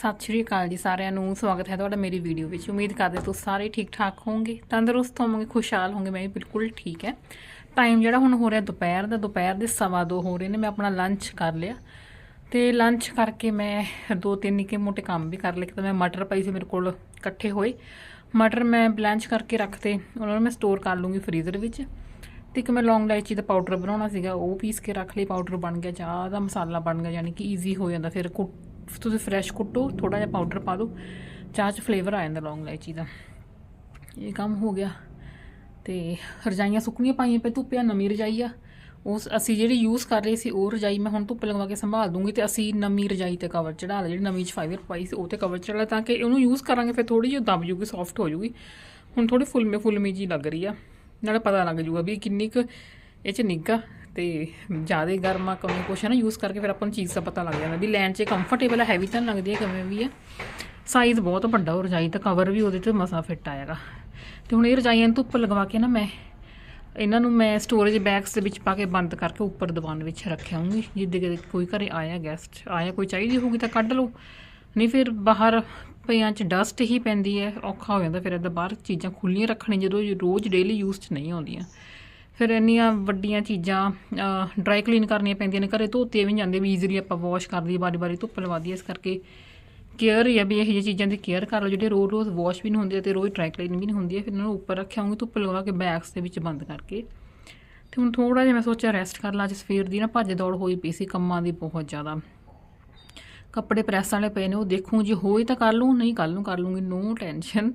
ਸਤਿ ਸ਼੍ਰੀ ਅਕਾਲ ਜੀ ਸਾਰਿਆਂ ਨੂੰ, ਸਵਾਗਤ ਹੈ ਤੁਹਾਡਾ ਮੇਰੀ ਵੀਡੀਓ ਵਿੱਚ। ਉਮੀਦ ਕਰਦੇ ਤੁਸੀਂ ਸਾਰੇ ਠੀਕ ਠਾਕ ਹੋਵੋਗੇ, ਤੰਦਰੁਸਤ ਹੋਵੋਗੇ, ਖੁਸ਼ਹਾਲ ਹੋਵੋਗੇ, ਮੈਂ ਵੀ ਬਿਲਕੁਲ ਠੀਕ ਹੈ। ਟਾਈਮ ਜਿਹੜਾ ਹੁਣ ਹੋ ਰਿਹਾ ਦੁਪਹਿਰ ਦਾ, ਦੁਪਹਿਰ ਦੇ ਸਵਾ ਦੋ ਹੋ ਰਹੇ ਨੇ, ਮੈਂ ਆਪਣਾ ਲੰਚ ਕਰ ਲਿਆ। ਤੇ ਲੰਚ ਕਰਕੇ ਮੈਂ ਦੋ ਤਿੰਨ ਨਿੱਕੇ ਮੋਟੇ ਕੰਮ ਵੀ ਕਰ ਲਏ ਕਿ ਤਾਂ ਮੈਂ ਮਟਰ ਪਈ ਸੀ ਮੇਰੇ ਕੋਲ ਇਕੱਠੇ ਹੋਏ। ਮਟਰ ਮੈਂ ਬਲੈਂਚ ਕਰਕੇ ਰੱਖਤੇ, ਉਹਨਾਂ ਨੂੰ ਮੈਂ ਸਟੋਰ ਕਰ ਲੂੰਗੀ ਫਰੀਜ਼ਰ ਵਿੱਚ। ਤੇ ਇੱਕ ਮੈਂ ਲੌਂਗ ਇਲਾਇਚੀ ਦਾ ਪਾਊਡਰ ਬਣਾਉਣਾ ਸੀਗਾ, ਉਹ ਪੀਸ ਕੇ ਰੱਖ ਲਈ ਪਾਊਡਰ ਬਣ ਗਿਆ ਚਾਹ ਦਾ ਮਸਾਲਾ ਬਣ ਗਿਆ, ਯਾਨੀ ਕਿ ਈਜ਼ੀ ਹੋ ਜਾਂਦਾ, ਫਿਰ ਕੁ- ਤੁਸੀਂ ਫਰੈਸ਼ ਕੁੱਟੋ ਥੋੜਾ ਜਿਹਾ ਪਾਊਡਰ ਪਾ ਦਿਓ, ਚਾਹ 'ਚ ਫਲੇਵਰ ਆ ਜਾਂਦਾ ਲੌਂਗ ਇਲਾਇਚੀ ਦਾ ਇਹ ਕੰਮ ਹੋ ਗਿਆ। ਤੇ ਰਜਾਈਆਂ ਸੁੱਕਣੀਆਂ ਪਾਈਆਂ ਪਏ ਧੁੱਪਿਆ ਨਵੀਂ ਰਜਾਈ ਆ। ਉਸ ਅਸੀਂ ਜਿਹੜੀ ਯੂਜ਼ ਕਰ ਰਹੇ ਸੀ ਉਹ ਰਜਾਈ ਮੈਂ ਹੁਣ ਧੁੱਪ ਲਗਵਾ ਕੇ ਸੰਭਾਲ ਦੂੰਗੀ ਤੇ ਅਸੀਂ ਨਵੀਂ ਰਜਾਈ ਤੇ ਕਵਰ ਚੜਾ ਲਿਆ ਜਿਹੜੀ ਨਵੀਂ ਚ ਫਾਈਬਰ ਪਾਈ ਸੀ ਉਹ ਤੇ ਕਵਰ ਚੜਾ ਲਿਆ ਤਾਂ ਕਿ ਉਹਨੂੰ ਯੂਜ਼ ਕਰਾਂਗੇ ਫਿਰ ਥੋੜੀ ਜਿਹੀ ਦਬ ਜੂਗੀ ਸੌਫਟ ਹੋ ਜੂਗੀ। ਹੁਣ ਥੋੜੀ ਫੁੱਲਮੇ ਫੁੱਲਮੀ ਜੀ ਲੱਗ ਰਹੀ ਆ। ਨਾਲੇ ਪਤਾ ਲੱਗ ਜੂਗਾ ਵੀ ਕਿੰਨੀ ਕੁ ਇਹ ਚ ਨਿੱਘਾ ਤੇ ਜ਼ਿਆਦਾ ਗਰਮਾ ਕਮੇ ਕੁਛ ਹੈ ਨਾ ਯੂਜ਼ ਕਰਕੇ ਫਿਰ ਆਪਾਂ ਨੂੰ ਚੀਜ਼ ਦਾ ਪਤਾ ਲੱਗ ਜਾਂਦਾ ਵੀ ਲੈਣ 'ਚ ਕੰਫਰਟੇਬਲ ਹੈ ਹੈਵੀ ਤਾਂ ਨੀ ਲੱਗਦੀ ਹੈ ਕਿਵੇਂ ਵੀ ਹੈ ਸਾਈਜ਼ ਬਹੁਤ ਵੱਡਾ, ਉਹ ਰਜਾਈ ਤਾਂ ਕਵਰ ਵੀ ਉਹਦੇ 'ਚ ਮਸਾ ਫਿੱਟ ਆਏਗਾ ਤੇ ਹੁਣ ਇਹ ਰਜਾਈਆਂ ਧੁੱਪ ਲਗਵਾ ਕੇ ਨਾ ਮੈਂ, ਇਹਨਾਂ ਨੂੰ ਮੈਂ ਸਟੋਰੇਜ ਬੈਗਸ ਦੇ ਵਿੱਚ ਪਾ ਕੇ ਬੰਦ ਕਰਕੇ ਉੱਪਰ ਦੀਵਾਨ ਵਿੱਚ ਰੱਖਿਆ ਹੂੰਗੀ ਜਿੱਦੇ ਕਿ ਕੋਈ ਘਰੇ ਆਇਆ ਗੈਸਟ ਆਇਆ ਕੋਈ ਚਾਹੀਦੀ ਹੋਊਗੀ ਤਾਂ ਕੱਢ ਲਓ। ਨਹੀਂ ਫਿਰ ਬਾਹਰ ਪਈਆਂ 'ਚ ਡਸਟ ਹੀ ਪੈਂਦੀ ਹੈ, ਔਖਾ ਹੋ ਜਾਂਦਾ ਫਿਰ ਇਹਦਾ ਬਾਹਰ ਚੀਜ਼ਾਂ ਖੁੱਲੀਆਂ ਰੱਖਣੀ ਜਦੋਂ ਰੋਜ਼ ਡੇਲੀ ਯੂਜ਼ 'ਚ ਨਹੀਂ ਆਉਂਦੀਆਂ। ਫਿਰ ਇੰਨੀਆਂ ਵੱਡੀਆਂ ਚੀਜ਼ਾਂ ਡਰਾਈ ਕਲੀਨ ਕਰਨੀਆਂ ਪੈਂਦੀਆਂ ਨੇ, ਘਰੇ ਧੋਤੇ ਵੀ ਨੀ ਜਾਂਦੇ, ਵੀ ਈਜ਼ੀਲੀ ਆਪਾਂ ਵਾਸ਼ ਕਰ ਦਈਏ ਵਾਰੀ ਵਾਰੀ ਧੁੱਪ ਲਵਾ ਦਈਏ, ਇਸ ਕਰਕੇ ਕੇਅਰ ਹੀ ਆ ਵੀ ਇਹ ਜਿਹੀਆਂ ਚੀਜ਼ਾਂ ਦੀ ਕੇਅਰ ਕਰ ਲਓ, ਜਿਹੜੇ ਰੋਜ਼ ਰੋਜ਼ ਵਾਸ਼ ਵੀ ਨਹੀਂ ਹੁੰਦੇ ਤੇ ਰੋਜ਼ ਡਰਾਈ ਕਲੀਨ ਵੀ ਨਹੀਂ ਹੁੰਦੀ ਹੈ ਫਿਰ ਇਹਨਾਂ ਨੂੰ ਉੱਪਰ ਰੱਖਿਆ ਹੋਊਗੀ, ਧੁੱਪ ਲਵਾ ਕੇ ਬੈਗਸ ਦੇ ਵਿੱਚ ਬੰਦ ਕਰਕੇ। ਤੇ ਹੁਣ ਥੋੜਾ ਜਿਹਾ ਮੈਂ ਸੋਚਿਆ ਰੈਸਟ ਕਰ ਲਾਂ, ਅੱਜ ਸਵੇਰ ਦੀ ਨਾ ਭੱਜ ਦੌੜ ਹੋਈ ਪਈ ਸੀ, ਕੰਮਾਂ ਦੀ ਬਹੁਤ ਜ਼ਿਆਦਾ। ਕੱਪੜੇ ਪ੍ਰੈਸ ਵਾਲੇ ਪਏ ਨੇ, ਉਹ ਦੇਖੂ ਜੇ ਹੋਈ ਤਾਂ ਕਰ ਲੂੰ ਨਹੀਂ ਕੱਲ ਨੂੰ ਕਰ ਲੂੰਗੀ ਨੋ ਟੈਨਸ਼ਨ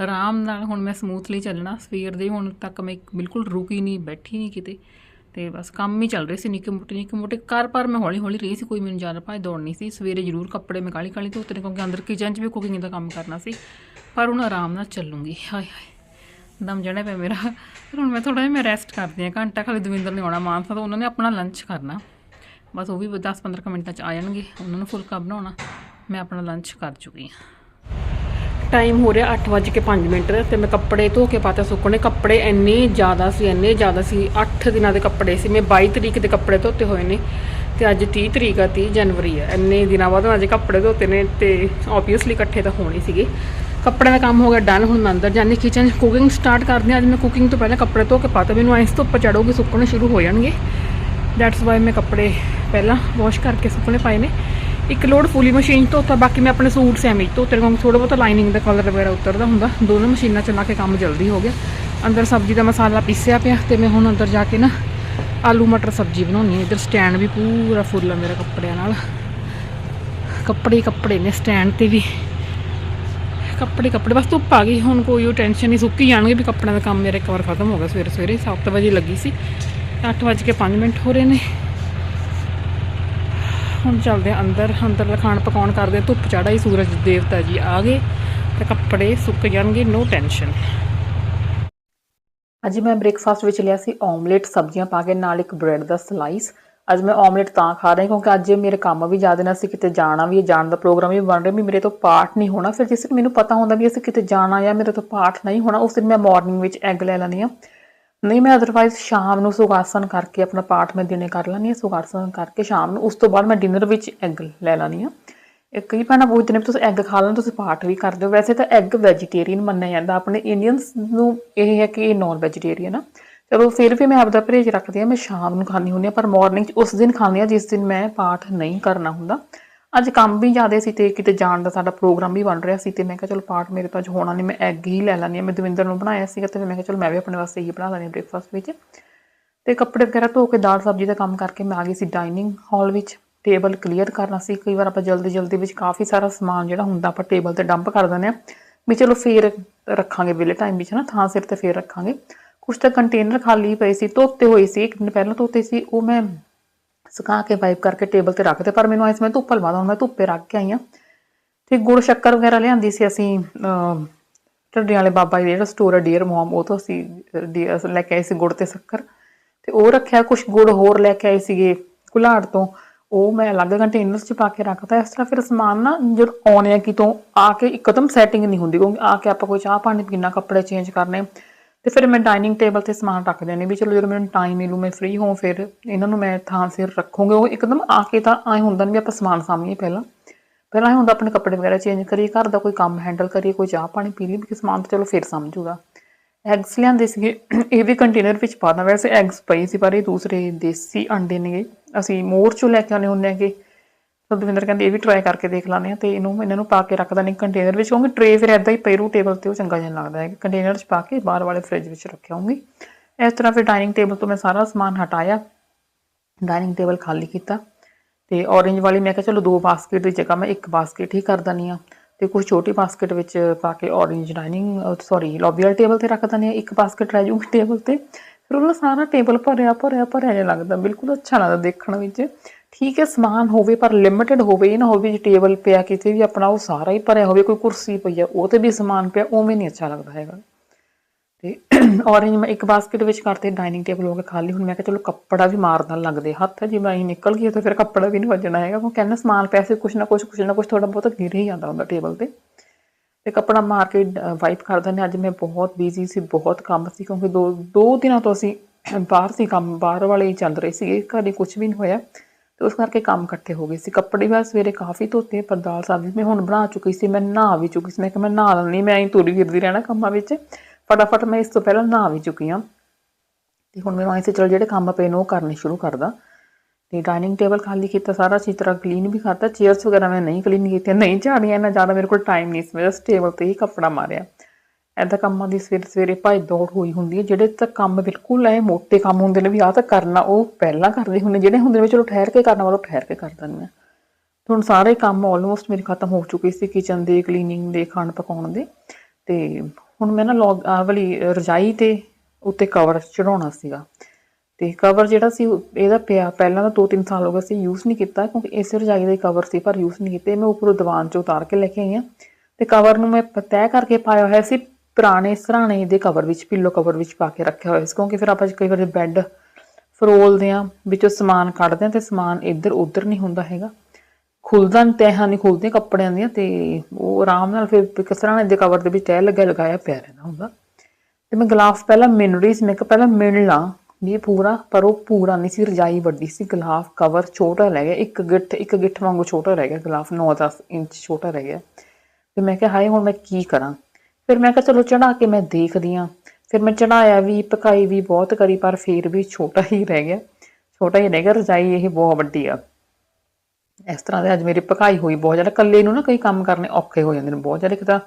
ਆਰਾਮ ਨਾਲ ਹੁਣ ਮੈਂ ਸਮੂਥਲੀ ਚੱਲਣਾ। ਸਵੇਰ ਦੇ ਹੁਣ ਤੱਕ ਮੈਂ ਬਿਲਕੁਲ ਰੁਕੀ ਨਹੀਂ, ਬੈਠੀ ਨਹੀਂ ਕਿਤੇ। ਤੇ ਬਸ ਕੰਮ ਹੀ ਚੱਲ ਰਹੇ ਸੀ ਨਿੱਕੇ ਮੋਟੇ ਨਿੱਕੇ ਮੋਟੇ। ਘਰ ਪਰ ਮੈਂ ਹੌਲੀ ਹੌਲੀ ਰਹੀ ਸੀ, ਕੋਈ ਮੈਨੂੰ ਜ਼ਿਆਦਾ ਭੱਜ ਦੌੜ ਨਹੀਂ ਸੀ। ਸਵੇਰੇ ਜ਼ਰੂਰ ਕੱਪੜੇ ਮੈਂ ਕਾਲੀ ਕਾਲੀ ਧੋਤੇ ਨੇ, ਕਿਉਂਕਿ ਅੰਦਰ ਕਿਚਨ 'ਚ ਵੀ ਕੁਕਿੰਗ ਦਾ ਕੰਮ ਕਰਨਾ ਸੀ। ਪਰ ਹੁਣ ਆਰਾਮ ਨਾਲ ਚੱਲੂੰਗੀ। ਹਾਏ ਹਾਏ। ਦਮ ਜਣਾ ਪਿਆ ਮੇਰਾ। ਫਿਰ ਹੁਣ ਮੈਂ ਥੋੜਾ ਜਿਹਾ ਮੈਂ ਰੈਸਟ ਕਰਦੀ ਹਾਂ। ਘੰਟਾ ਖਾਲੀ ਦਵਿੰਦਰ ਨੇ ਆਉਣਾ, ਮਾਨਸਾ ਤੋਂ। ਉਹਨਾਂ ਨੇ ਆਪਣਾ ਲੰਚ ਕਰਨਾ। ਬਸ ਉਹ ਵੀ 10-15 ਮਿੰਟਾਂ ਚ ਆ ਜਾਣਗੇ। ਉਹਨਾਂ ਨੂੰ ਫੁਲਕਾ ਬਣਾਉਣਾ। ਮੈਂ ਆਪਣਾ ਲੰਚ ਕਰ ਚੁੱਕੀ ਹਾਂ। ਟਾਈਮ ਹੋ ਰਿਹਾ 8:05 ਮਿੰਟ ਤੇ ਮੈਂ ਕੱਪੜੇ ਧੋ ਕੇ ਪਾਤੇ ਸੁੱਕਣੇ। ਕੱਪੜੇ ਇੰਨੇ ਜ਼ਿਆਦਾ ਸੀ, ਇੰਨੇ ਜ਼ਿਆਦਾ ਸੀ 8 ਦਿਨਾਂ ਦੇ ਕੱਪੜੇ ਸੀ। ਮੈਂ 22 ਤਰੀਕ ਦੇ ਕੱਪੜੇ ਧੋਤੇ ਹੋਏ ਨੇ ਤੇ ਅੱਜ 30 ਤਰੀਕ ਆ 30 ਜਨਵਰੀ ਆ। ਇੰਨੇ ਦਿਨਾਂ ਬਾਅਦ ਅੱਜ ਕੱਪੜੇ ਧੋਤੇ ਨੇ ਤੇ ਆਬਵੀਅਸਲੀ ਇਕੱਠੇ ਤਾਂ ਹੋਣੇ ਸੀਗੇ। ਕੱਪੜੇ ਦਾ ਕੰਮ ਹੋ ਗਿਆ ਡਨ ਹੁਣ ਅੰਦਰ ਜਾਂਦੀ ਕਿਚਨ ਕੁਕਿੰਗ ਸਟਾਰਟ ਕਰਦੀ ਹਾਂ ਅੱਜ ਮੈਂ ਕੁਕਿੰਗ ਤੋਂ ਪਹਿਲਾਂ ਕੱਪੜੇ ਧੋ ਕੇ ਪਾਤੇ। ਮੈਨੂੰ ਐਸ ਤੋਂ ਉੱਪਰ ਚੜੋਗੇ ਸੁੱਕਣੇ ਸ਼ੁਰੂ ਹੋ ਜਾਣਗੇ। ਦੈਟਸ ਵਾਈ ਮੈਂ ਕੱਪੜੇ ਪਹਿਲਾਂ ਵਾਸ਼ ਕਰਕੇ ਸੁੱਕਣੇ ਪਾਏ ਨੇ। ਇੱਕ ਲੋਡ ਫੁੱਲੀ ਮਸ਼ੀਨ 'ਚ ਧੋਤਾ, ਬਾਕੀ ਮੈਂ ਆਪਣੇ ਸੂਟ ਸੈਮੀ ਧੋਤੇ ਕਿਉਂਕਿ ਥੋੜਾ ਬਹੁਤਾ ਲਾਈਨਿੰਗ ਦਾ ਕਲਰ ਵਗੈਰਾ ਉਤਰਦਾ ਹੁੰਦਾ। ਦੋਨੋਂ ਮਸ਼ੀਨਾਂ ਚਲਾ ਕੇ ਕੰਮ ਜਲਦੀ ਹੋ ਗਿਆ। ਅੰਦਰ ਸਬਜ਼ੀ ਦਾ ਮਸਾਲਾ ਪੀਸਿਆ ਪਿਆ ਤੇ ਮੈਂ ਹੁਣ ਅੰਦਰ ਜਾ ਕੇ ਨਾ ਆਲੂ ਮਟਰ ਸਬਜ਼ੀ ਬਣਾਉਣੀ ਹੈ ਇੱਧਰ ਸਟੈਂਡ ਵੀ ਪੂਰਾ ਫੁੱਲ ਆ ਮੇਰਾ ਕੱਪੜਿਆਂ ਨਾਲ। ਕੱਪੜੇ ਕੱਪੜੇ ਨੇ ਸਟੈਂਡ ਤੇ ਵੀ। ਕੱਪੜੇ ਕੱਪੜੇ, ਬਸ ਧੁੱਪ ਆ ਗਈ, ਹੁਣ ਕੋਈ ਉਹ ਟੈਨਸ਼ਨ ਨਹੀਂ, ਸੁੱਕੀ ਜਾਣਗੇ ਵੀ ਕੱਪੜਿਆਂ ਦਾ ਕੰਮ ਮੇਰਾ ਇੱਕ ਵਾਰ ਖਤਮ ਹੋ ਗਿਆ ਸਵੇਰੇ ਸਵੇਰੇ 7 ਵਜੇ ਲੱਗੀ ਸੀ। 8:05 ਮਿੰਟ ਹੋ ਰਹੇ ਨੇ। ਹੁਣ ਚੱਲਦੇ ਆ ਅੰਦਰ ਅੰਦਰ ਖਾਣ ਪਕਾਉਣ ਕਰਦੇ ਆ, ਧੁੱਪ ਚੜਾਈ ਸੂਰਜ ਦੇਵਤਾ ਜੀ ਆ ਗਏ ਤੇ ਕੱਪੜੇ ਸੁੱਕ ਜਾਣਗੇ ਨੋ ਟੈਨਸ਼ਨ ਅੱਜ ਮੈਂ ਬ੍ਰੇਕਫਾਸਟ ਵਿੱਚ ਲਿਆ ਸੀ ਆਮਲੇਟ ਸਬਜ਼ੀਆਂ ਪਾ ਕੇ ਨਾਲ ਇੱਕ ਬ੍ਰੈਡ ਦਾ ਸਲਾਈਸ ਅੱਜ ਮੈਂ ਆਮਲੇਟ ਤਾਂ ਖਾ ਰਹੀ ਕਿਉਂਕਿ ਅੱਜ ਮੇਰੇ ਕੰਮ ਵੀ ਜ਼ਿਆਦਾ ਨੇ ਅਸੀਂ ਕਿਤੇ ਜਾਣਾ ਵੀ ਜਾਣ ਦਾ ਪ੍ਰੋਗਰਾਮ ਵੀ ਬਣ ਰਿਹਾ ਵੀ ਮੇਰੇ ਤੋਂ ਪਾਠ ਨਹੀਂ ਹੋਣਾ। ਫਿਰ ਜਿਸ ਦਿਨ ਮੈਨੂੰ ਪਤਾ ਹੁੰਦਾ ਵੀ ਅਸੀਂ ਕਿਤੇ ਜਾਣਾ ਜਾਂ ਮੇਰੇ ਤੋਂ ਪਾਠ ਨਹੀਂ ਹੋਣਾ ਉਸ ਦਿਨ ਮੈਂ ਮਾਰਨਿੰਗ ਵਿੱਚ ਐਗ ਲੈ ਲੈਂਦੀ ਹਾਂ। ਨਹੀਂ, ਮੈਂ ਅਦਰਵਾਈਜ਼ ਸ਼ਾਮ ਨੂੰ ਸੁਖਾਸਨ ਕਰਕੇ ਆਪਣਾ ਪਾਠ ਮੈਂ ਦਿਨੇ ਕਰ ਲੈਂਦੀ ਹਾਂ ਸੁਖਾਸਨ ਕਰਕੇ ਸ਼ਾਮ ਨੂੰ ਉਸ ਤੋਂ ਬਾਅਦ ਮੈਂ ਡਿਨਰ ਵਿੱਚ ਐਗ ਲੈ ਲੈਂਦੀ ਹਾਂ। ਇਹ ਕਈ ਭੈਣਾਂ ਪੁੱਛਦੇ ਨੇ ਵੀ ਤੁਸੀਂ ਐਗ ਖਾ ਲੈਣ ਤੁਸੀਂ ਪਾਠ ਵੀ ਕਰਦੇ ਹੋ। ਵੈਸੇ ਤਾਂ ਐਗ ਵੈਜੀਟੇਰੀਅਨ ਮੰਨਿਆ ਜਾਂਦਾ, ਆਪਣੇ ਇੰਡੀਅਨਸ ਨੂੰ ਇਹ ਹੈ ਕਿ ਇਹ ਨਾਨ ਵੈਜੀਟੇਰੀਅਨ ਆ। ਚਲੋ ਫਿਰ ਵੀ ਮੈਂ ਆਪਦਾ ਪਰਹੇਜ਼ ਰੱਖਦੀ ਹਾਂ, ਮੈਂ ਸ਼ਾਮ ਨੂੰ ਖਾਣੀ ਹੁੰਦੀ ਹਾਂ, ਪਰ ਮਾਰਨਿੰਗ ਉਸ ਦਿਨ ਖਾਂਦੀ ਹਾਂ, ਜਿਸ ਦਿਨ ਮੈਂ ਪਾਠ ਨਹੀਂ ਕਰਨਾ ਹੁੰਦਾ। ਅੱਜ ਕੰਮ ਵੀ ਜ਼ਿਆਦਾ ਸੀ ਤੇ ਕਿਤੇ ਜਾਣ ਦਾ ਸਾਡਾ ਪ੍ਰੋਗਰਾਮ ਵੀ ਬਣ ਰਿਹਾ ਸੀ ਤੇ ਮੈਂ ਕਿਹਾ ਚਲੋ ਪਾਠ ਮੇਰੇ ਤੋਂ ਅੱਜ ਹੋਣਾ ਨਹੀਂ ਮੈਂ ਐਗ ਹੀ ਲੈ ਲੈਂਦੀ ਹਾਂ। ਮੈਂ ਦਵਿੰਦਰ ਨੂੰ ਬਣਾਇਆ ਸੀਗਾ ਤੇ ਫਿਰ ਮੈਂ ਕਿਹਾ ਚਲੋ ਮੈਂ ਵੀ ਆਪਣੇ ਵਾਸਤੇ ਇਹੀ ਬਣਾ ਲੈਂਦੀ ਹਾਂ ਬ੍ਰੇਕਫਾਸਟ ਵਿੱਚ। ਤੇ ਕੱਪੜੇ ਵਗੈਰਾ ਧੋ ਕੇ ਦਾਲ ਸਬਜ਼ੀ ਦਾ ਕੰਮ ਕਰਕੇ ਮੈਂ ਆ ਗਈ ਸੀ ਡਾਈਨਿੰਗ ਹਾਲ ਵਿੱਚ। ਟੇਬਲ ਕਲੀਅਰ ਕਰਨਾ ਸੀ। ਕਈ ਵਾਰ ਆਪਾਂ ਜਲਦੀ ਜਲਦੀ ਵਿੱਚ ਕਾਫੀ ਸਾਰਾ ਸਮਾਨ ਜਿਹੜਾ ਹੁੰਦਾ ਆਪਾਂ ਟੇਬਲ ਤੇ ਡੰਪ ਕਰ ਦਿੰਦੇ ਆ ਵੀ ਚਲੋ ਫੇਰ ਰੱਖਾਂਗੇ ਵੇਲੇ ਟਾਈਮ ਵਿੱਚ ਨਾ ਥਾਂ ਸਿਰ ਤੇ ਫੇਰ ਰੱਖਾਂਗੇ। ਕੁਝ ਤਾਂ ਕੰਟੇਨਰ ਖਾਲੀ ਪਏ ਸੀ, ਧੋਤੇ ਹੋਏ ਸੀ। ਇੱਕ ਦਿਨ ਪਹਿਲਾਂ ਧੋਤੇ ਸੀ। ਉਹ ਮੈਂ ਸੁਕਾ ਕੇ ਵਾਈਪ ਕਰਕੇ ਟੇਬਲ ਤੇ ਰੱਖਦੇ ਪਰ ਮੈਨੂੰ ਐਸ ਮੈਂ ਧੁੱਪ ਲਵਾ ਹੁਣ ਮੈਂ ਧੁੱਪੇ ਰੱਖ ਕੇ ਆਈ ਆ। ਤੇ ਗੁੜ ਸ਼ੱਕਰ ਵਗੈਰਾ ਲਿਆਂਦੀ ਸੀ ਅਸੀਂ ਅਹ, ਵਾਲੇ ਬਾਬਾ ਜੀ ਦਾ ਜਿਹੜਾ ਸਟੋਰ ਹੈ ਡੀਅਰ ਮੋਮ ਉਹ ਤੋਂ ਅਸੀਂ ਲੈ ਕੇ ਆਏ ਸੀ ਗੁੜ ਤੇ ਸ਼ੱਕਰ। ਤੇ ਉਹ ਰੱਖਿਆ ਕੁਝ ਗੁੜ ਹੋਰ ਲੈ ਕੇ ਆਏ ਸੀਗੇ ਕੁਲਾੜ ਤੋਂ। ਉਹ ਮੈਂ ਅਲੱਗ ਕੰਟੇਨਰ 'ਚ ਪਾ ਕੇ ਰੱਖਤਾ ਇਸ ਤਰ੍ਹਾਂ ਫਿਰ ਸਮਾਨ ਨਾ ਜਦੋਂ ਆਉਣੇ ਆ ਕਿਤੋਂ ਆ ਕੇ ਇੱਕਦਮ ਸੈਟਿੰਗ ਨਹੀਂ ਹੁੰਦੀ ਕਿਉਂਕਿ ਆ ਕੇ ਆਪਾਂ ਕੋਈ ਚਾਹ ਪਾਣੀ ਪੀਣਾ ਕੱਪੜੇ ਚੇਂਜ ਕਰਨੇ। ਤੇ ਫਿਰ ਮੈਂ ਡਾਈਨਿੰਗ ਟੇਬਲ ਤੇ ਸਮਾਨ ਰੱਖ ਦੇਣੀ ਵੀ ਚਲੋ ਜਦੋਂ ਮੈਨੂੰ ਟਾਈਮ ਮਿਲੂ, ਮੈਂ ਫ੍ਰੀ ਹੋਂ ਫਿਰ ਇਹਨਾਂ ਨੂੰ ਮੈਂ ਥਾਂ ਸਿਰ ਰੱਖੂੰਗੀ। ਉਹ ਇੱਕਦਮ ਆ ਕੇ ਤਾਂ ਐ ਹੁੰਦਾ ਨਹੀਂ ਵੀ ਆਪਾਂ ਸਮਾਨ ਸਾਂਭੀਏ ਪਹਿਲਾਂ। ਪਹਿਲਾਂ ਇਹ ਹੁੰਦਾ ਆਪਣੇ ਕੱਪੜੇ ਵਗੈਰਾ ਚੇਂਜ ਕਰੀਏ, ਘਰ ਦਾ ਕੋਈ ਕੰਮ ਹੈਂਡਲ ਕਰੀਏ, ਕੋਈ ਚਾਹ ਪਾਣੀ ਪੀ ਲਈਏ, ਵੀ ਸਮਾਨ ਤਾਂ ਚਲੋ ਫਿਰ ਸਮਝੂਗਾ ਐਗਸ ਲਿਆਂਦੇ ਸੀਗੇ, ਇਹ ਵੀ ਕੰਟੇਨਰ ਵਿੱਚ ਪਾਣਾ ਵੈਸੇ ਐਗਸ ਪਈ ਸੀ, ਪਰ ਇਹ ਦੂਸਰੇ ਦੇਸੀ ਅੰਡੇ ਨੇਗੇ। ਅਸੀਂ ਮੋਰ ਚੋਂ ਲੈ ਕੇ ਆਨੇ ਹੁੰਦੇ ਹੈਗੇ। ਤਾਂ ਦਵਿੰਦਰ ਕਹਿੰਦੇ, ਇਹ ਵੀ ਟਰਾਈ ਕਰਕੇ ਦੇਖ ਲਾਂਦੇ ਆ ਤੇ ਇਹਨੂੰ, ਇਹਨਾਂ ਨੂੰ ਪਾ ਕੇ ਰੱਖਦਾ ਨਹੀਂ ਕੰਟੇਨਰ ਵਿੱਚ, ਕਿਉਂਕਿ ਟਰੇ ਫਿਰ ਐਦਾਂ ਹੀ ਪਈ ਟੇਬਲ ਤੇ ਉਹ ਚੰਗਾ ਜਿਹਾ ਲੱਗਦਾ ਹੈ ਕੰਟੇਨਰ 'ਚ ਪਾ ਕੇ ਬਾਹਰ ਵਾਲੇ ਫ੍ਰਿਜ ਵਿੱਚ ਰੱਖਿਆਉਂਗੀ। ਇਸ ਤਰ੍ਹਾਂ ਫਿਰ ਡਾਈਨਿੰਗ ਟੇਬਲ ਤੋਂ ਮੈਂ ਸਾਰਾ ਸਮਾਨ ਹਟਾਇਆ। ਡਾਈਨਿੰਗ ਟੇਬਲ ਖਾਲੀ ਕੀਤਾ ਤੇ ਔਰੇਂਜ ਵਾਲੀ ਮੈਂ ਕਿਹਾ, ਚਲੋ ਦੋ ਬਾਸਕਟ ਦੀ ਜਗ੍ਹਾ ਮੈਂ ਇੱਕ ਬਾਸਕਟ ਹੀ ਕਰ ਦਨੀ ਆ ਤੇ ਕੁਝ ਛੋਟੀ ਬਾਸਕਟ ਵਿੱਚ ਪਾ ਕੇ ਔਰੇਂਜ ਡਾਈਨਿੰਗ ਸੌਰੀ ਲੌਬੀ ਵਾਲੇ ਟੇਬਲ ਤੇ ਰੱਖ ਦਨੀ ਆ ਇੱਕ ਬਾਸਕਟ ਰਹਿ ਜੂਗੀ ਟੇਬਲ ਤੇ। ਫਿਰ ਉਹਦਾ ਸਾਰਾ ਟੇਬਲ ਭਰਿਆ ਭਰਿਆ ਭਰਿਆ ਜਿਹਾ ਲੱਗਦਾ, ਬਿਲਕੁਲ ਅੱਛਾ ਲੱਗਦਾ ਦੇਖਣ ਵਿੱਚ। ਠੀਕ ਹੈ, ਸਮਾਨ ਹੋਵੇ, ਪਰ ਲਿਮਿਟਡ ਹੋਵੇ, ਇਹ ਨਾ ਹੋਵੇ ਜੀ ਟੇਬਲ ਪਿਆ, ਕਿਤੇ ਵੀ ਆਪਣਾ ਉਹ ਸਾਰਾ ਹੀ ਭਰਿਆ ਹੋਵੇ, ਕੋਈ ਕੁਰਸੀ ਪਈ ਆ, ਉਹ ਤੇ ਵੀ ਸਮਾਨ ਪਿਆ, ਉਵੇਂ ਨਹੀਂ ਅੱਛਾ ਲੱਗਦਾ ਹੈਗਾ। ਤੇ ਔਰੇਂਜ ਮੈਂ ਇੱਕ ਬਾਸਕਟ ਵਿੱਚ ਕਰਤੇ ਡਾਈਨਿੰਗ ਟੇਬਲ ਹੋ ਗਿਆ ਖਾਲੀ, ਹੁਣ ਮੈਂ ਕਿਹਾ ਚਲੋ ਕੱਪੜਾ ਵੀ ਮਾਰਨਾ ਲੱਗਦੇ ਹੱਥ ਜੇ ਮੈਂ ਹੀ ਨਿਕਲ ਗਈ ਤਾਂ ਫਿਰ ਕੱਪੜਾ ਵੀ ਨਹੀਂ ਵੱਜਣਾ ਹੈਗਾ ਉਹ ਕਹਿੰਦਾ ਸਮਾਨ ਪੈਸੇ ਕੁਛ ਨਾ ਕੁਛ ਕੁਛ ਨਾ ਕੁਛ ਥੋੜਾ ਬਹੁਤ ਗਿਰ ਹੀ ਜਾਂਦਾ ਹੁੰਦਾ ਟੇਬਲ ਤੇ। ਤੇ ਕੱਪੜਾ ਮਾਰ ਕੇ ਵਾਈਪ ਕਰ ਦਿੰਦੇ ਅੱਜ ਮੈਂ ਬਹੁਤ ਬਿਜ਼ੀ ਸੀ, ਬਹੁਤ ਕੰਮ ਸੀ, ਕਿਉਂਕਿ ਦੋ ਦੋ ਦਿਨਾਂ ਤੋਂ ਅਸੀਂ ਬਾਹਰ ਸੀ ਕੰਮ, ਬਾਹਰ ਵਾਲੇ ਹੀ ਚੱਲ ਰਹੇ ਸੀਗੇ, ਘਰੇ ਕੁਝ ਵੀ ਨਹੀਂ ਹੋਇਆ। ਤੇ ਉਸ ਕਰਕੇ ਕੰਮ ਇਕੱਠੇ ਹੋ ਗਏ ਸੀ। ਕੱਪੜੇ ਵੀ ਸਵੇਰੇ ਕਾਫੀ ਧੋਤੇ ਪਰ ਦਾਲ ਸਬਜ਼ੀ ਮੈਂ ਹੁਣ ਬਣਾ ਚੁੱਕੀ ਸੀ। ਮੈਂ ਨਹਾ ਵੀ ਚੁੱਕੀ ਸੀ। ਮੈਂ ਕਿ ਮੈਂ ਨਹਾ ਲੈਣੀ ਮੈਂ ਐਂ ਤੁਰੀ ਫਿਰਦੀ ਰਹਿਣਾ ਕੰਮਾਂ ਵਿੱਚ। ਫਟਾਫਟ ਮੈਂ ਇਸ ਤੋਂ ਪਹਿਲਾਂ ਨਹਾ ਵੀ ਚੁੱਕੀ ਹਾਂ। ਤੇ ਹੁਣ ਮੈਨੂੰ ਐਂ ਸੀ, ਚਲ ਜਿਹੜੇ ਕੰਮ ਪਏ ਨੇ ਉਹ ਕਰਨੇ ਸ਼ੁਰੂ ਕਰਦਾ। ਤੇ ਡਾਈਨਿੰਗ ਟੇਬਲ ਖਾਲੀ ਕੀਤਾ, ਸਾਰਾ ਅੱਛੀ ਤਰ੍ਹਾਂ ਕਲੀਨ ਵੀ ਕਰਤਾ। ਚੇਅਰਸ ਵਗੈਰਾ ਮੈਂ ਨਹੀਂ ਕਲੀਨ ਕੀਤੀਆਂ, ਨਹੀਂ ਝਾੜੀਆਂ, ਇੰਨਾ ਜ਼ਿਆਦਾ ਮੇਰੇ ਕੋਲ ਟਾਈਮ ਨਹੀਂ ਸੀ। ਮੈਂ ਬਸ ਟੇਬਲ ਤੇ ਹੀ ਕੱਪੜਾ ਮਾਰਿਆ। ਐਦਾਂ ਕੰਮਾਂ ਦੀ ਸਵੇਰੇ ਸਵੇਰੇ ਭਾਈ ਦੌੜ ਹੋਈ ਹੁੰਦੀ ਹੈ, ਜਿਹੜੇ ਤਾਂ ਕੰਮ ਬਿਲਕੁਲ ਐ ਮੋਟੇ ਕੰਮ ਹੁੰਦੇ ਨੇ ਵੀ ਆਹ ਤਾਂ ਕਰਨਾ, ਉਹ ਪਹਿਲਾਂ ਕਰਦੇ ਹੁੰਦੇ ਜਿਹੜੇ ਹੁੰਦੇ ਨੇ ਚਲੋ ਠਹਿਰ ਕੇ ਕਰਨਾ ਵਾਲੋ ਠਹਿਰ ਕੇ ਕਰ ਦਿੰਦੇ ਆ। ਤੇ ਹੁਣ ਸਾਰੇ ਕੰਮ ਆਲਮੋਸਟ ਮੇਰੇ ਖਤਮ ਹੋ ਚੁੱਕੇ ਸੀ ਕਿਚਨ ਦੇ ਕਲੀਨਿੰਗ ਦੇ, ਖਾਣ ਪਕਾਉਣ ਦੇ। ਤੇ ਹੁਣ ਮੈਂ ਨਾ ਲੌਗ ਵਾਲੀ ਰਜਾਈ ਤੇ ਉੱਤੇ ਕਵਰ ਚੜਾਉਣਾ ਸੀਗਾ। ਤੇ ਕਵਰ ਜਿਹੜਾ ਸੀ ਇਹਦਾ ਪਿਆ ਪਹਿਲਾਂ ਤਾਂ 2-3 ਸਾਲ ਹੋ ਗਏ ਸੀ ਯੂਜ਼ ਨਹੀਂ ਕੀਤਾ, ਕਿਉਂਕਿ ਇਸੇ ਰਜਾਈ ਦੇ ਕਵਰ ਸੀ, ਪਰ ਯੂਜ਼ ਨਹੀਂ ਕੀਤੇ। ਮੈਂ ਉੱਪਰੋਂ ਦੀਵਾਨ 'ਚ ਉਤਾਰ ਕੇ ਲੈ ਕੇ ਆਈ ਹਾਂ। ਤੇ ਕਵਰ ਨੂੰ ਮੈਂ ਤੈਅ ਕਰਕੇ ਪਾਇਆ ਹੋਇਆ ਸੀ ਪੁਰਾਣੇ ਸਰਾਣੇ ਦੇ ਕਵਰ ਵਿੱਚ ਪਿੱਲੋ ਕਵਰ ਵਿੱਚ ਪਾ ਕੇ ਰੱਖਿਆ ਹੋਇਆ ਸੀ। ਕਿਉਂਕਿ ਫਿਰ ਆਪਾਂ ਕਈ ਵਾਰ ਬੈੱਡ ਫਰੋਲਦੇ ਆ ਵਿੱਚੋਂ ਸਮਾਨ ਕੱਢਦੇ ਆ ਤੇ ਸਮਾਨ ਇੱਧਰ ਉੱਧਰ ਨਹੀਂ ਹੁੰਦਾ ਹੈਗਾ। ਖੁੱਲਦਾ ਨਹੀਂ ਤੈਹਾਂ ਨਹੀਂ ਖੁੱਲਦੀਆਂ ਕੱਪੜਿਆਂ ਦੀਆਂ ਤੇ ਉਹ ਆਰਾਮ ਨਾਲ ਫਿਰ ਇੱਕ ਸਰਾਣੇ ਦੇ ਕਵਰ ਦੇ ਵਿੱਚ ਤਹਿ ਲੱਗਿਆ, ਲਗਾਇਆ ਪਿਆ ਰਹਿੰਦਾ ਹੁੰਦਾ। ਤੇ ਮੈਂ ਗਲਾਫ ਪਹਿਲਾਂ ਮਿਣ ਰਹੀ ਸੀ ਮੈਂ ਕਿਹਾ ਪਹਿਲਾਂ ਮਿਣ ਲਾਂ ਵੀ ਇਹ ਪੂਰਾ, ਪਰ ਉਹ ਪੂਰਾ ਨਹੀਂ ਸੀ, ਰਜਾਈ ਵੱਡੀ ਸੀ, ਗਲਾਫ ਕਵਰ ਛੋਟਾ ਰਹਿ ਗਿਆ, ਇੱਕ ਗਿੱਠ ਇੱਕ ਗਿੱਠ ਵਾਂਗੂ ਛੋਟਾ ਰਹਿ ਗਿਆ, ਗਲਾਫ 9-10 ਇੰਚ ਛੋਟਾ ਰਹਿ ਗਿਆ। ਤੇ ਮੈਂ ਕਿਹਾ, ਹਾਏ, ਹੁਣ ਮੈਂ ਕੀ ਕਰਾਂ? ਫਿਰ ਮੈਂ ਕਿਹਾ ਚਲੋ ਚੜਾ ਕੇ ਮੈਂ ਦੇਖਦੀ ਆ। ਫਿਰ ਮੈਂ ਚੜਾਇਆ ਵੀ, ਪਕਾਈ ਵੀ ਬਹੁਤ ਕਰੀ, ਪਰ ਫਿਰ ਵੀ ਛੋਟਾ ਹੀ ਰਹਿ ਗਿਆ। ਛੋਟਾ ਹੀ ਰਹਿ ਗਿਆ, ਰਜਾਈ ਇਹ ਬਹੁਤ ਵੱਡੀ ਆ। ਇਸ ਤਰ੍ਹਾਂ ਦੇ ਅੱਜ ਮੇਰੀ ਪਕਾਈ ਹੋਈ ਬਹੁਤ ਜ਼ਿਆਦਾ। ਇਕੱਲੇ ਨੂੰ ਨਾ ਕਈ ਕੰਮ ਕਰਨੇ ਔਖੇ ਹੋ ਜਾਂਦੇ ਨੇ, ਬਹੁਤ ਜ਼ਿਆਦਾ। ਇੱਕ ਤਾਂ